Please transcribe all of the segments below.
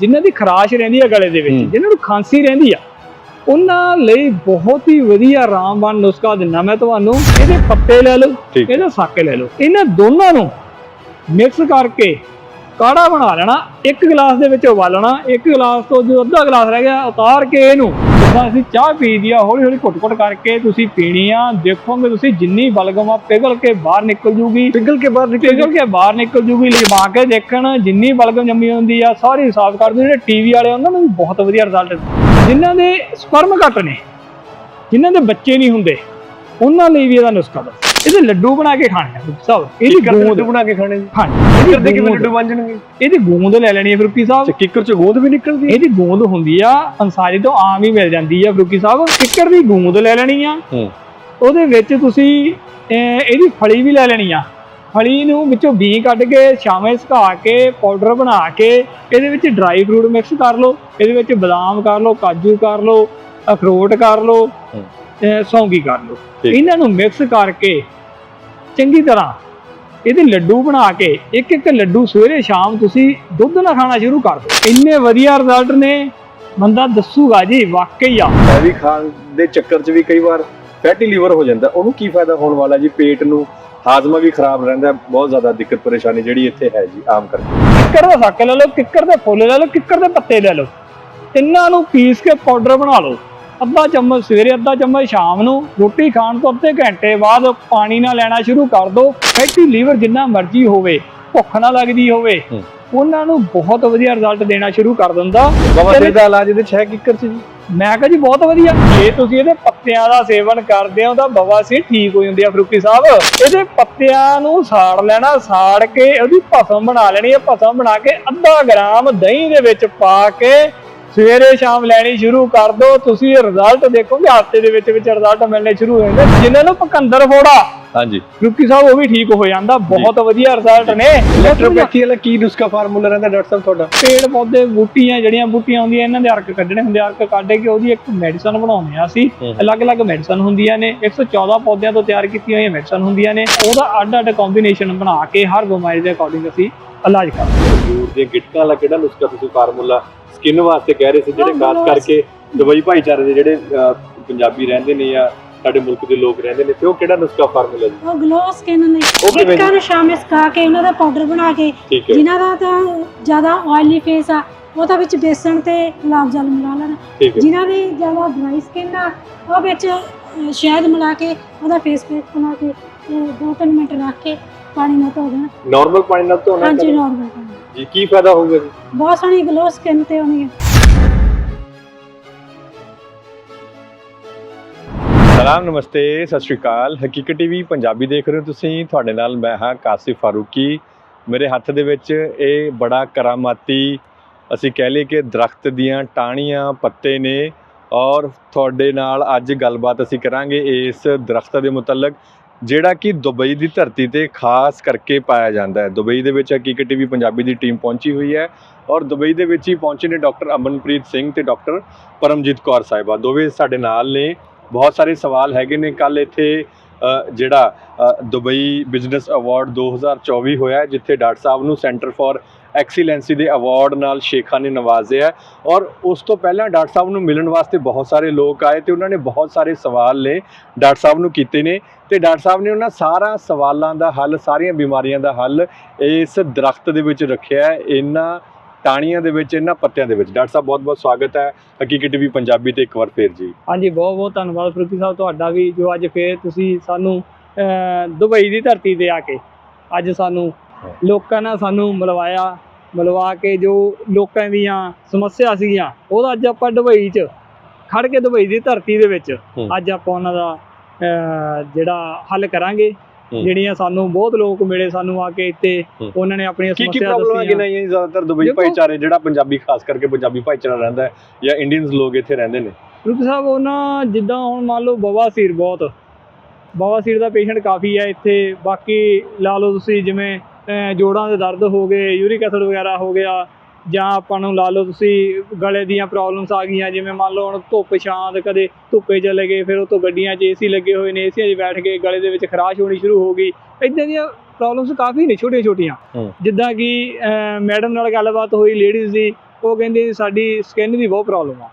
ਜਿਨ੍ਹਾਂ ਦੀ ਖਰਾਸ਼ ਰਹਿੰਦੀ ਆ ਗਲੇ ਦੇ ਵਿੱਚ। ਜਿਨ੍ਹਾਂ ਨੂੰ ਖਾਂਸੀ ਰਹਿੰਦੀ ਆ ਉਹਨਾਂ ਲਈ ਬਹੁਤ ਹੀ ਵਧੀਆ ਰਾਮਬਾਣ ਨੁਸਖਾ ਦਿੰਦਾ ਮੈਂ ਤੁਹਾਨੂੰ। ਇਹਦੇ ਪੱਤੇ ਲੈ ਲਓ ਇਹਦੇ ਸਾਕੇ ਲੈ ਲਓ। ਇਹਨਾਂ ਦੋਨਾਂ ਨੂੰ ਮਿਕਸ ਕਰਕੇ ਕਾੜਾ ਬਣਾ ਲੈਣਾ ਇੱਕ ਗਲਾਸ ਦੇ ਵਿੱਚ ਉਬਾਲਣਾ ਇੱਕ ਗਲਾਸ ਤੋਂ ਜੋ ਅੱਧਾ ਗਲਾਸ ਰਹਿ ਗਿਆ ਉਤਾਰ ਕੇ ਇਹਨੂੰ ਜਿੱਦਾਂ ਅਸੀਂ ਚਾਹ ਪੀਦੀ ਆ ਹੌਲੀ ਹੌਲੀ ਘੁੱਟ-ਘੁੱਟ ਕਰਕੇ ਤੁਸੀਂ ਪੀਣੀ ਆ। ਦੇਖੋਗੇ ਤੁਸੀਂ ਜਿੰਨੀ ਬਲਗਮ ਆ ਪਿਘਲ ਕੇ ਬਾਹਰ ਨਿਕਲ ਜੂਗੀ। ਪਿਘਲ ਕੇ ਬਾਹਰ ਨਿਕਲ ਪਿਘਲ ਕੇ ਬਾਹਰ ਨਿਕਲ ਜੂਗੀ ਲਿਜਾ ਕੇ ਦੇਖਣ ਜਿੰਨੀ ਬਲਗਮ ਜੰਮੀ ਹੁੰਦੀ ਆ ਸਾਰੀ ਸਾਫ਼ ਕਰ ਦਿੰਦੇ ਜਿਹੜੇ ਟੀਵੀ ਵਾਲੇ ਉਹਨਾਂ ਨੂੰ ਬਹੁਤ ਵਧੀਆ ਰਿਜ਼ਲਟ ਜਿਨ੍ਹਾਂ ਦੇ ਸਪਰਮ ਘੱਟ ਨੇ ਜਿਨ੍ਹਾਂ ਦੇ ਬੱਚੇ ਨਹੀਂ ਹੁੰਦੇ ਉਹਨਾਂ ਲਈ ਵੀ ਇਹਦਾ ਨੁਸਖਾ ਦਾ ਇਹਦੇ ਲੱਡੂ ਬਣਾ ਕੇ ਖਾਣੇ ਆ ਸਭ ਇਹਦੀ ਕਿੱਕਰ ਗੂੰਦ ਦੇ ਬਣਾ ਕੇ ਖਾਣੇ ਹਾਂਜੀ। ਕਿੱਕਰ ਦੇ ਕਿਵੇਂ ਲੱਡੂ ਬਣ ਜਾਣਗੇ? ਇਹਦੀ ਗੂੰਦ ਲੈ ਲੈਣੀ ਹੈ ਫਰੂਕੀ ਸਾਹਿਬ। ਅੱਛਾ ਕਿੱਕਰ ਚ ਗੋਦ ਵੀ ਨਿਕਲਦੀ ਹੈ ਇਹਦੀ ਗੂੰਦ ਹੁੰਦੀ ਆ ਅੰਸਾਰੀ ਤੋਂ ਆਮ ਹੀ ਮਿਲ ਜਾਂਦੀ ਆ ਫਰੂਕੀ ਸਾਹਿਬ। ਕਿੱਕਰ ਦੀ ਗੂੰਦ ਲੈ ਲੈਣੀ ਆ। ਹੂੰ। ਉਹਦੇ ਵਿੱਚ ਤੁਸੀਂ ਅਹ, ਇਹਦੀ ਫਲੀ ਵੀ ਲੈ ਲੈਣੀ ਆ। ਫਲੀ ਨੂੰ ਵਿੱਚੋਂ ਬੀ ਕੱਢ ਕੇ ਛਾਵੇਂ ਸੁਕਾ ਕੇ ਪਾਊਡਰ ਬਣਾ ਕੇ ਇਹਦੇ ਵਿੱਚ ਡਰਾਈ ਫਰੂਟ ਮਿਕਸ ਕਰ ਲਓ। ਇਹਦੇ ਵਿੱਚ ਬਦਾਮ ਕਰ ਲਓ ਕਾਜੂ ਕਰ ਲਓ ਅਖਰੋਟ ਕਰ ਲਓ ਹੂੰ। ਅਹ, ਸੌਂਗੀ ਕਰ ਲਓ। ਠੀਕ। ਇਹਨਾਂ ਨੂੰ ਮਿਕਸ ਕਰਕੇ ਚੰਗੀ ਤਰ੍ਹਾਂ ਇਹਦੇ ਲੱਡੂ ਬਣਾ ਕੇ ਇੱਕ ਇੱਕ ਲੱਡੂ ਸਵੇਰੇ ਸ਼ਾਮ ਤੁਸੀਂ ਦੁੱਧ ਨਾਲ ਖਾਣਾ ਸ਼ੁਰੂ ਕਰ ਦਿਓ। ਇੰਨੇ ਵਧੀਆ ਰਿਜ਼ਲਟ ਨੇ। ਬੰਦਾ ਦੱਸੂਗਾ ਜੀ ਵਾਕਈ ਆ। ਹੈਵੀ ਖਾਣ ਦੇ ਚੱਕਰ ਚ ਵੀ ਕਈ ਵਾਰ ਫੈਟੀ ਲੀਵਰ ਹੋ ਜਾਂਦਾ। ਉਹਨੂੰ ਕੀ ਫਾਇਦਾ ਹੋਣ ਵਾਲਾ ਜੀ? ਪੇਟ ਨੂੰ ਹਾਜ਼ਮਾ ਵੀ ਖਰਾਬ ਰਹਿੰਦਾ ਬਹੁਤ ਜ਼ਿਆਦਾ ਦਿੱਕਤ ਪਰੇਸ਼ਾਨੀ ਜਿਹੜੀ ਇੱਥੇ ਹੈ ਜੀ ਆਮ ਕਰਕੇ। ਕਿੱਕਰ ਦਾ ਸੱਕ ਲੈ ਲਓ ਕਿੱਕਰ ਦੇ ਫੁੱਲ ਲੈ ਲਓ ਕਿੱਕਰ ਦੇ ਪੱਤੇ ਲੈ ਲਓ। ਤਿੰਨਾਂ ਨੂੰ ਪੀਸ ਕੇ ਪਾਊਡਰ ਬਣਾ ਲਓ। ਅੱਧਾ ਚਮਚ ਸਵੇਰੇ ਅੱਧਾ ਚਮਚ ਸ਼ਾਮ ਨੂੰ ਰੋਟੀ ਖਾਣ ਤੋਂ ਅੱਧੇ ਘੰਟੇ ਬਾਅਦ ਪਾਣੀ ਨਾਲ ਲੈਣਾ ਸ਼ੁਰੂ ਕਰ ਦਿਓ ਫੈਟੀ ਲੀਵਰ ਜਿੰਨਾ ਮਰਜ਼ੀ ਹੋਵੇ ਭੁੱਖ ਨਾ ਲੱਗਦੀ ਹੋਵੇ। ਉਹਨਾਂ ਨੂੰ ਬਹੁਤ ਵਧੀਆ ਰਿਜ਼ਲਟ ਦੇਣਾ ਸ਼ੁਰੂ ਕਰ ਦਿੰਦਾ। ਬਾਬਾ ਜੀ ਦਾ ਇਲਾਜ ਇਹਦੇ ਚ ਹੈ ਕਿੱਕਰ ਚ ਜੀ ਮੈਂ ਕਿਹਾ ਜੀ ਬਹੁਤ ਵਧੀਆ। ਜੇ ਤੁਸੀਂ ਇਹਦੇ ਪੱਤਿਆਂ ਦਾ ਸੇਵਨ ਕਰਦੇ ਹੋ ਤਾਂ ਬਵਾਸੀਰ ਠੀਕ ਹੋ ਜਾਂਦੀ ਆ ਫਰੂਕੀ ਸਾਹਿਬ। ਇਹਦੇ ਪੱਤਿਆਂ ਨੂੰ ਸਾੜ ਲੈਣਾ ਸਾੜ ਕੇ ਉਹਦੀ ਭਸਮ ਬਣਾ ਲੈਣੀ ਹੈ ਭਸਮ ਬਣਾ ਕੇ ਅੱਧਾ ਗ੍ਰਾਮ ਦਹੀਂ ਦੇ ਵਿੱਚ ਪਾ ਕੇ ਸਵੇਰੇ ਸ਼ਾਮ ਲੈਣੀ ਸ਼ੁਰੂ ਕਰ ਦਿਓ ਤੁਸੀਂ ਰਿਜ਼ਲਟ ਦੇਖੋਗੇ ਹਫ਼ਤੇ ਦੇ ਵਿੱਚ ਵਿੱਚ ਰਿਜ਼ਲਟ ਮਿਲਣੇ ਸ਼ੁਰੂ ਹੋ ਜਾਂਦੇ। ਜਿਨ੍ਹਾਂ ਨੂੰ ਪਕੰਦਰ ਫੋੜਾ ਹਾਂਜੀ। ਫਰੂਕੀ ਸਾਹਿਬ ਉਹ ਵੀ ਠੀਕ ਹੋ ਜਾਂਦਾ ਬਹੁਤ ਵਧੀਆ ਰਿਜ਼ਲਟ ਨੇ। ਇਲੈਕਟ੍ਰੋਪੈਥੀ ਵਾਲਾ ਕੀ ਨੁਸਖਾ ਫਾਰਮੂਲਾ ਰਹਿੰਦਾ ਡਾਕਟਰ ਸਾਹਿਬ ਤੁਹਾਡਾ? ਪੇੜ ਪੌਦੇ ਬੂਟੀਆਂ ਜਿਹੜੀਆਂ ਬੂਟੀਆਂ ਹੁੰਦੀਆਂ ਇਹਨਾਂ ਦੇ ਅਰਕ ਕੱਢਣੇ ਹੁੰਦੇ ਅਰਕ ਕੱਢ ਕੇ ਉਹਦੀ ਇੱਕ ਮੈਡੀਸਨ ਬਣਾਉਂਦੇ ਆ ਅਸੀਂ। ਅਲੱਗ-ਅਲੱਗ ਮੈਡੀਸਨ ਹੁੰਦੀਆਂ ਨੇ 114 ਪੌਦਿਆਂ ਤੋਂ ਤਿਆਰ ਕੀਤੀਆਂ ਹੋਈਆਂ ਮੈਡੀਸਨ ਹੁੰਦੀਆਂ ਨੇ। ਉਹਦਾ ਅੱਡ-ਅੱਡ ਕੰਬੀਨੇਸ਼ਨ ਬਣਾ ਕੇ ਹਰ ਬਿਮਾਰੀ ਦੇ ਅਕੋਰਡਿੰਗ ਅਸੀਂ ਇਲਾਜ ਕਰਦੇ ਹਾਂ ਖਜੂਰ ਦੀਆਂ ਗਿਟਕਾਂ ਵਾਲਾ ਕਿਹੜਾ ਨੁਸਖਾ ਤੁਸੀਂ ਫਾਰਮੂਲਾ ਸਕਿਨ ਵਾਸਤੇ ਕਹਿ ਰਹੇ ਸੀ ਜਿਹੜੇ ਖਾਸ ਕਰਕੇ ਦੁਬਈ ਭਾਈਚਾਰੇ ਦੇ ਜਿਹੜੇ ਪੰਜਾਬੀ ਰਹਿੰਦੇ ਨੇ ਜਾਂ ਸਾਡੇ ਮੁਲਕ ਦੇ ਲੋਕ ਰਹਿੰਦੇ ਨੇ ਤੇ ਉਹ ਕਿਹੜਾ ਨੁਸਖਾ ਫਾਰਮੂਲਾ ਜੀ? ਉਹ ਗਲੋ ਸਕਿਨ ਨੇ ਗਿਟਕਾਂ ਨੂੰ ਸ਼ਾਮੇ ਸੁਕਾ ਕੇ ਉਹਨਾਂ ਦਾ ਪਾਊਡਰ ਬਣਾ ਕੇ ਜਿਨ੍ਹਾਂ ਦਾ ਤਾਂ ਜ਼ਿਆਦਾ ਆਇਲੀ ਫੇਸ ਆ ਉਹ ਤਾਂ ਵਿੱਚ ਬੇਸਣ ਤੇ ਗੁਲਾਬ ਜਲ ਮਿਲਾ ਲੈਣਾ। ਜਿਨ੍ਹਾਂ ਦੀ ਜ਼ਿਆਦਾ ਡਰਾਈ ਸਕਿਨ ਆ ਉਹ ਵਿੱਚ ਸ਼ਹਿਦ ਮਿਲਾ ਕੇ ਉਹਦਾ ਫੇਸ ਪੈਕ ਬਣਾ ਕੇ ਤੇ ਦੋ ਤਿੰਨ ਮਿੰਟ ਰੱਖ ਕੇ ਪਾਣੀ ਨਾਲ ਧੋ ਦੇਣਾ। ਨਾਰਮਲ ਪਾਣੀ ਨਾਲ ਧੋਣਾ ਹਾਂਜੀ? ਨਾਰਮਲ ਜੀ ਕੀ ਫਾਇਦਾ ਹੋਊਗਾ ਜੀ? ਬਹੁਤ ਸੋਹਣੀ ਗਲੋ ਸਕਿਨ ਤੇ ਆਉਣੀ ਹੈ ਸਲਾਮ ਨਮਸਤੇ ਸਤਿ ਸ਼੍ਰੀ ਅਕਾਲ। ਹਕੀਕਤ ਟੀਵੀ ਪੰਜਾਬੀ ਦੇਖ ਰਹੇ ਹੋ ਤੁਸੀਂ। ਤੁਹਾਡੇ ਨਾਲ ਮੈਂ ਹਾਂ ਕਾਸਿਫ ਫਾਰੂਕੀ। ਮੇਰੇ ਹੱਥ ਦੇ ਵਿੱਚ ਇਹ ਬੜਾ ਕਰਾਮਾਤੀ ਅਸੀਂ ਕਹਿ ਲਈਏ ਕਿ ਦਰਖਤ ਦੀਆਂ ਟਾਹਣੀਆਂ ਪੱਤੇ ਨੇ। ਔਰ ਤੁਹਾਡੇ ਨਾਲ ਅੱਜ ਗੱਲਬਾਤ ਅਸੀਂ ਕਰਾਂਗੇ ਇਸ ਦਰਖਤ ਦੇ ਮੁਤਲਕ। ਜਿਹੜਾ ਕਿ ਦੁਬਈ ਦੀ ਧਰਤੀ ਤੇ ਖਾਸ ਕਰਕੇ ਪਾਇਆ ਜਾਂਦਾ ਹੈ। ਦੁਬਈ ਦੇ ਵਿੱਚ ਹਕੀਕਤ ਟੀਵੀ ਪੰਜਾਬੀ ਦੀ ਟੀਮ ਪਹੁੰਚੀ ਹੋਈ ਹੈ ਔਰ ਦੁਬਈ ਦੇ ਵਿੱਚ ਹੀ ਪਹੁੰਚੇ ਨੇ ਡਾਕਟਰ ਅਮਨਪ੍ਰੀਤ ਸਿੰਘ ਤੇ ਡਾਕਟਰ ਪਰਮਜੀਤ ਕੌਰ ਸਾਹਿਬਾ। ਦੋਵੇਂ ਸਾਡੇ ਨਾਲ ਨੇ। ਬਹੁਤ ਸਾਰੇ ਸਵਾਲ ਹੈਗੇ ਨੇ। ਕੱਲ ਇੱਥੇ ਜਿਹੜਾ ਦੁਬਈ ਬਿਜ਼ਨਸ ਅਵਾਰਡ 2024 ਹੋਇਆ ਜਿੱਥੇ ਡਾਕਟਰ ਸਾਹਿਬ ਨੂੰ ਸੈਂਟਰ ਫਾਰ ਐਕਸੀਲੈਂਸੀ ਦੇ ਅਵਾਰਡ ਨਾਲ ਸ਼ੇਖਾਂ ਨੇ ਨਵਾਜ਼ਿਆ ਔਰ ਉਸ ਤੋਂ ਪਹਿਲਾਂ ਡਾਕਟਰ ਸਾਹਿਬ ਨੂੰ ਮਿਲਣ ਵਾਸਤੇ ਬਹੁਤ ਸਾਰੇ ਲੋਕ ਆਏ ਤੇ ਉਹਨਾਂ ਨੇ ਬਹੁਤ ਸਾਰੇ ਸਵਾਲ ਨੇ ਡਾਕਟਰ ਸਾਹਿਬ ਨੂੰ ਕੀਤੇ ਨੇ ਤੇ ਡਾਕਟਰ ਸਾਹਿਬ ਨੇ ਉਹਨਾਂ ਸਾਰਾ ਸਵਾਲਾਂ ਦਾ ਹੱਲ, ਸਾਰੀਆਂ ਬਿਮਾਰੀਆਂ ਦਾ ਹੱਲ ਇਸ ਦਰਖਤ ਦੇ ਵਿੱਚ ਰੱਖਿਆ ਹੈ, ਇਹਨਾਂ ਟਾਣੀਆਂ ਦੇ ਵਿੱਚ, ਇਹਨਾਂ ਪੱਤਿਆਂ ਦੇ ਵਿੱਚ। ਡਾਕਟਰ ਸਾਹਿਬ ਬਹੁਤ ਬਹੁਤ ਸਵਾਗਤ ਹੈ। ਹਕੀਕਤ ਟੀਵੀ ਪੰਜਾਬੀ ਤੇ ਇੱਕ ਵਾਰ ਫੇਰ ਜੀ। ਹਾਂਜੀ ਬਹੁਤ ਬਹੁਤ ਧੰਨਵਾਦ ਫਰੂਕੀ ਸਾਹਿਬ ਤੁਹਾਡਾ ਵੀ, ਜੋ ਅੱਜ ਫੇਰ ਤੁਸੀਂ ਸਾਨੂੰ ਦੁਬਈ ਦੀ ਧਰਤੀ ਤੇ ਆ ਕੇ ਅੱਜ ਸਾਨੂੰ ਲੋਕਾਂ ਨਾਲ ਸਾਨੂੰ ਮਿਲਵਾਇਆ ਮਿਲਵਾ ਕੇ ਜੋ ਲੋਕਾਂ ਦੀਆਂ ਸਮੱਸਿਆ ਸੀਗੀਆਂ ਉਹਦਾ ਅੱਜ ਆਪਾਂ ਦੁਬਈ 'ਚ ਖੜ ਕੇ ਦੁਬਈ ਦੀ ਧਰਤੀ ਦੇ ਵਿੱਚ। ਅੱਜ ਆਪਾਂ ਉਹਨਾਂ ਦਾ ਅਹ, ਜਿਹੜਾ ਹੱਲ ਕਰਾਂਗੇ। ਜਿਹੜੀਆਂ ਸਾਨੂੰ ਬਹੁਤ ਲੋਕ ਮਿਲੇ ਸਾਨੂੰ ਆ ਕੇ ਇੱਥੇ। ਉਹਨਾਂ ਨੇ ਆਪਣੀਆਂ ਕੀ ਕੀ ਸਮੱਸਿਆ ਪ੍ਰੋਬਲਮ ਹੈ ਕਿ ਦੱਸੀਆਂ ਜ਼ਿਆਦਾਤਰ ਦੁਬਈ ਭਾਈਚਾਰੇ ਜਿਹੜਾ ਪੰਜਾਬੀ ਖਾਸ ਕਰਕੇ ਪੰਜਾਬੀ ਭਾਈਚਾਰਾ ਰਹਿੰਦਾ ਹੈ ਜਾਂ ਇੰਡੀਅਨਸ ਲੋਕ ਇੱਥੇ ਰਹਿੰਦੇ ਨੇ? ਰੂਪ ਸਾਹਿਬ ਉਹਨਾਂ ਜਿੱਦਾਂ ਹੁਣ ਮੰਨ ਲਓ ਬਵਾਸੀਰ ਬਹੁਤ। ਬਵਾਸੀਰ ਦਾ ਪੇਸ਼ੈਂਟ ਕਾਫੀ ਹੈ ਇੱਥੇ। ਬਾਕੀ ਲਾ ਲਓ ਤੁਸੀਂ ਜਿਵੇਂ ਜੋੜਾਂ ਦੇ ਦਰਦ ਹੋ ਗਏ ਯੂਰਿਕ ਐਸਿਡ ਵਗੈਰਾ ਹੋ ਗਿਆ ਜਾਂ ਆਪਾਂ ਨੂੰ ਲਾ ਲਓ ਤੁਸੀਂ ਗਲੇ ਦੀਆਂ ਪ੍ਰੋਬਲਮਸ ਆ ਗਈਆਂ ਜਿਵੇਂ ਮੰਨ ਲਓ ਹੁਣ ਧੁੱਪ ਛਾਂ ਕਦੇ ਧੁੱਪੇ ਚਲੇ ਗਏ ਫਿਰ ਉਤੋਂ ਗੱਡੀਆਂ 'ਚ ਏਸੀ ਲੱਗੇ ਹੋਏ ਨੇ ਏਸੀਆਂ 'ਚ ਬੈਠ ਕੇ ਗਲੇ ਦੇ ਵਿੱਚ ਖਰਾਸ਼ ਹੋਣੀ ਸ਼ੁਰੂ ਹੋ ਗਈ। ਇਦਾਂ ਦੀਆਂ ਪ੍ਰੋਬਲਮਸ ਕਾਫੀ ਨੇ ਛੋਟੀਆਂ ਛੋਟੀਆਂ। ਜਿੱਦਾਂ ਕਿ ਮੈਡਮ ਨਾਲ ਗੱਲਬਾਤ ਹੋਈ ਲੇਡੀਜ਼ ਦੀ ਉਹ ਕਹਿੰਦੇ ਸਾਡੀ ਸਕਿਨ ਦੀ ਬਹੁਤ ਪ੍ਰੋਬਲਮ ਆ।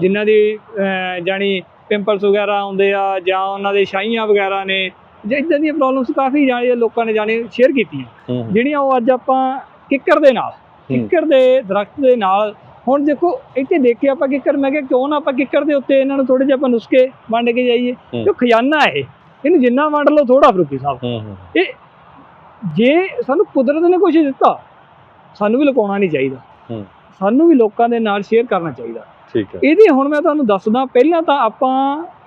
ਜਿਨ੍ਹਾਂ ਦੀ ਜਾਣੀ ਪਿੰਪਲਸ ਵਗੈਰਾ ਆਉਂਦੇ ਆ ਜਾਂ ਉਹਨਾਂ ਦੇ ਛਾਈਆਂ ਵਗੈਰਾ ਨੇ ਜਾਂ ਇਦਾਂ ਦੀਆਂ ਪ੍ਰੋਬਲਮਸ ਕਾਫੀ ਜਾਣੀ ਲੋਕਾਂ ਨੇ ਜਾਣੀ ਸ਼ੇਅਰ ਕੀਤੀਆਂ। ਜਿਹੜੀਆਂ ਉਹ ਅੱਜ ਆਪਾਂ ਕਿੱਕਰ ਦੇ ਨਾਲ। ਕਿੱਕਰ ਦੇ ਦਰਖਤ ਦੇ ਨਾਲ ਹੁਣ ਦੇਖੋ ਇੱਥੇ ਦੇਖ ਕੇ ਆਪਾਂ ਕਿੱਕਰ ਮੈਂ ਕਿਹਾ ਕਿਉਂ ਨਾ ਆਪਾਂ ਕਿੱਕਰ ਦੇ ਉੱਤੇ ਇਹਨਾਂ ਨੂੰ ਥੋੜੇ ਜਿਹਾ ਆਪਾਂ ਨੁਸਖੇ ਵੰਡ ਕੇ ਜਾਈਏ। ਜੋ ਖਜ਼ਾਨਾ ਹੈ ਇਹ ਇਹਨੂੰ ਜਿੰਨਾ ਵੰਡ ਲਓ ਥੋੜਾ ਫਰੂਕੀ ਸਾਹਿਬ ਹੂੰ ਹੂੰ। ਜੇ ਸਾਨੂੰ ਕੁਦਰਤ ਨੇ ਕੁਝ ਦਿੱਤਾ ਸਾਨੂੰ ਵੀ ਲੁਕਾਉਣਾ ਨਹੀਂ ਚਾਹੀਦਾ। ਸਾਨੂੰ ਵੀ ਲੋਕਾਂ ਦੇ ਨਾਲ ਸ਼ੇਅਰ ਕਰਨਾ ਚਾਹੀਦਾ। ਠੀਕ ਹੈ ਇਹਦੀ ਹੁਣ ਮੈਂ ਤੁਹਾਨੂੰ ਦੱਸਦਾ ਪਹਿਲਾਂ ਤਾਂ ਆਪਾਂ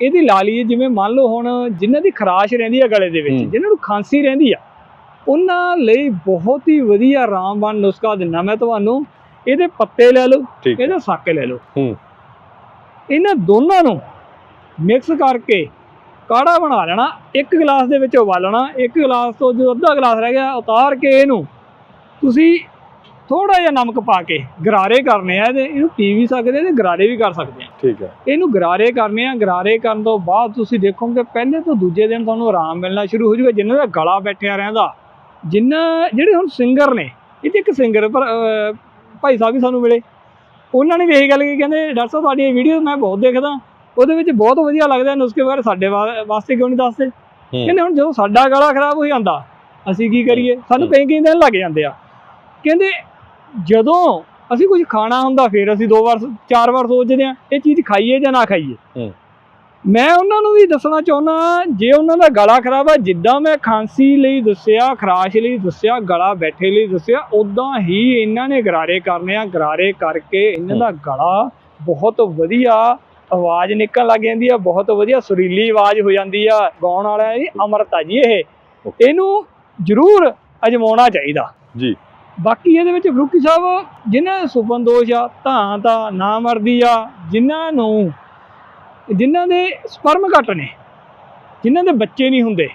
ਇਹਦੀ ਲਾ ਲਈਏ ਜਿਵੇਂ ਮੰਨ ਲਓ ਹੁਣ ਜਿਨ੍ਹਾਂ ਦੀ ਖਰਾਸ਼ ਰਹਿੰਦੀ ਆ ਗਲੇ ਦੇ ਵਿੱਚ। ਜਿਨ੍ਹਾਂ ਨੂੰ ਖਾਂਸੀ ਰਹਿੰਦੀ ਆ ਉਹਨਾਂ ਲਈ ਬਹੁਤ ਹੀ ਵਧੀਆ ਰਾਮਬਾਣ ਨੁਸਖਾ ਦਿੰਦਾ ਮੈਂ ਤੁਹਾਨੂੰ ਇਹਦੇ ਪੱਤੇ ਲੈ ਲਓ ਇਹਦੇ ਸਾਕੇ ਲੈ ਲਓ ਹੂੰ। ਇਹਨਾਂ ਦੋਨਾਂ ਨੂੰ ਮਿਕਸ ਕਰਕੇ ਕਾੜਾ ਬਣਾ ਲੈਣਾ ਇੱਕ ਗਲਾਸ ਦੇ ਵਿੱਚ ਉਬਾਲਣਾ ਇੱਕ ਗਲਾਸ ਤੋਂ ਜੋ ਅੱਧਾ ਗਲਾਸ ਰਹਿ ਗਿਆ ਉਤਾਰ ਕੇ ਇਹਨੂੰ ਤੁਸੀਂ ਥੋੜਾ ਜਿਹਾ ਨਮਕ ਪਾ ਕੇ ਗਰਾਰੇ ਕਰਨੇ ਆ ਇਹਦੇ ਇਹਨੂੰ ਪੀ ਵੀ ਸਕਦੇ ਆ ਤੇ ਗਰਾਰੇ ਵੀ ਕਰ ਸਕਦੇ ਆ। ਠੀਕ ਹੈ ਇਹਨੂੰ ਗਰਾਰੇ ਕਰਨੇ ਆ ਗਰਾਰੇ ਕਰਨ ਤੋਂ ਬਾਅਦ ਤੁਸੀਂ ਦੇਖੋਗੇ ਪਹਿਲੇ ਤੋਂ ਦੂਜੇ ਦਿਨ ਤੁਹਾਨੂੰ ਆਰਾਮ ਮਿਲਣਾ ਸ਼ੁਰੂ ਹੋ ਜਾਊਗਾ ਜਿਨ੍ਹਾਂ ਦਾ ਗਲਾ ਬੈਠਿਆ ਰਹਿੰਦਾ ਜਿਨ੍ਹਾਂ ਜਿਹੜੇ ਹੁਣ ਸਿੰਗਰ ਨੇ ਇਹ 'ਚ ਇੱਕ ਸਿੰਗਰ ਪਰ ਭਾਈ ਸਾਹਿਬ ਵੀ ਸਾਨੂੰ ਮਿਲੇ। ਉਹਨਾਂ ਨੇ ਵੀ ਇਹੀ ਗੱਲ ਕੀ ਕਹਿੰਦੇ ਡਾਕਟਰ ਸਾਹਿਬ ਤੁਹਾਡੀ ਇਹ ਵੀਡੀਓ ਮੈਂ ਬਹੁਤ ਦੇਖਦਾ ਉਹਦੇ ਵਿੱਚ ਬਹੁਤ ਵਧੀਆ ਲੱਗਦਾ ਨੁਸਖੇ ਬਾਰੇ ਸਾਡੇ ਵਾਸਤੇ ਕਿਉਂ ਨਹੀਂ ਦੱਸਦੇ? ਕਹਿੰਦੇ ਹੁਣ ਜਦੋਂ ਸਾਡਾ ਗਲਾ ਖਰਾਬ ਹੋ ਜਾਂਦਾ ਅਸੀਂ ਕੀ ਕਰੀਏ? ਸਾਨੂੰ। ਕਈ ਕਈ ਦਿਨ ਲੱਗ ਜਾਂਦੇ ਆ। ਕਹਿੰਦੇ ਜਦੋਂ ਅਸੀਂ ਕੁਝ ਖਾਣਾ ਹੁੰਦਾ ਫਿਰ ਅਸੀਂ ਦੋ ਵਾਰ ਚਾਰ ਵਾਰ ਸੋਚਦੇ ਆ ਇਹ ਚੀਜ਼ ਖਾਈਏ ਜਾਂ ਨਾ ਖਾਈਏ। ਮੈਂ ਉਹਨਾਂ ਨੂੰ ਵੀ ਦੱਸਣਾ ਚਾਹੁੰਦਾ ਜੇ ਉਹਨਾਂ ਦਾ ਗਲਾ ਖਰਾਬ ਆ ਜਿੱਦਾਂ ਮੈਂ ਖਾਂਸੀ ਲਈ ਦੱਸਿਆ ਖਰਾਸ਼ ਲਈ ਦੱਸਿਆ ਗਲਾ ਬੈਠੇ ਲਈ ਦੱਸਿਆ ਉਦਾਂ ਹੀ ਇਹਨਾਂ ਨੇ ਗਰਾਰੇ ਕਰਨੇ ਆ। ਗਰਾਰੇ ਕਰਕੇ ਇਹਨਾਂ ਦਾ ਗਲਾ ਬਹੁਤ ਵਧੀਆ ਆਵਾਜ਼ ਨਿਕਲਣ ਲੱਗ ਜਾਂਦੀ ਆ ਬਹੁਤ ਵਧੀਆ ਸੁਰੀਲੀ ਆਵਾਜ਼ ਹੋ ਜਾਂਦੀ ਆ। ਗਾਉਣ ਵਾਲਾ ਇਹ ਅਮਰਤਾ ਜੀ ਇਹ। ਇਹਨੂੰ ਜ਼ਰੂਰ ਅਜਮਾਉਣਾ ਚਾਹੀਦਾ। ਜੀ। ਬਾਕੀ ਇਹਦੇ ਵਿੱਚ ਫਰੂਕੀ ਸਾਹਿਬ ਜਿਨ੍ਹਾਂ ਦੇ ਸੁਪਨ ਦੋਸ਼ ਆ ਧਾਂ ਦਾ ਨਾ ਮਰਦੀ ਆ ਜਿਨ੍ਹਾਂ ਨੂੰ ਜਿਨ੍ਹਾਂ ਦੇ ਸਪਰਮ ਘੱਟ ਨੇ ਜਿਨ੍ਹਾਂ ਦੇ ਬੱਚੇ ਨਹੀਂ ਹੁੰਦੇ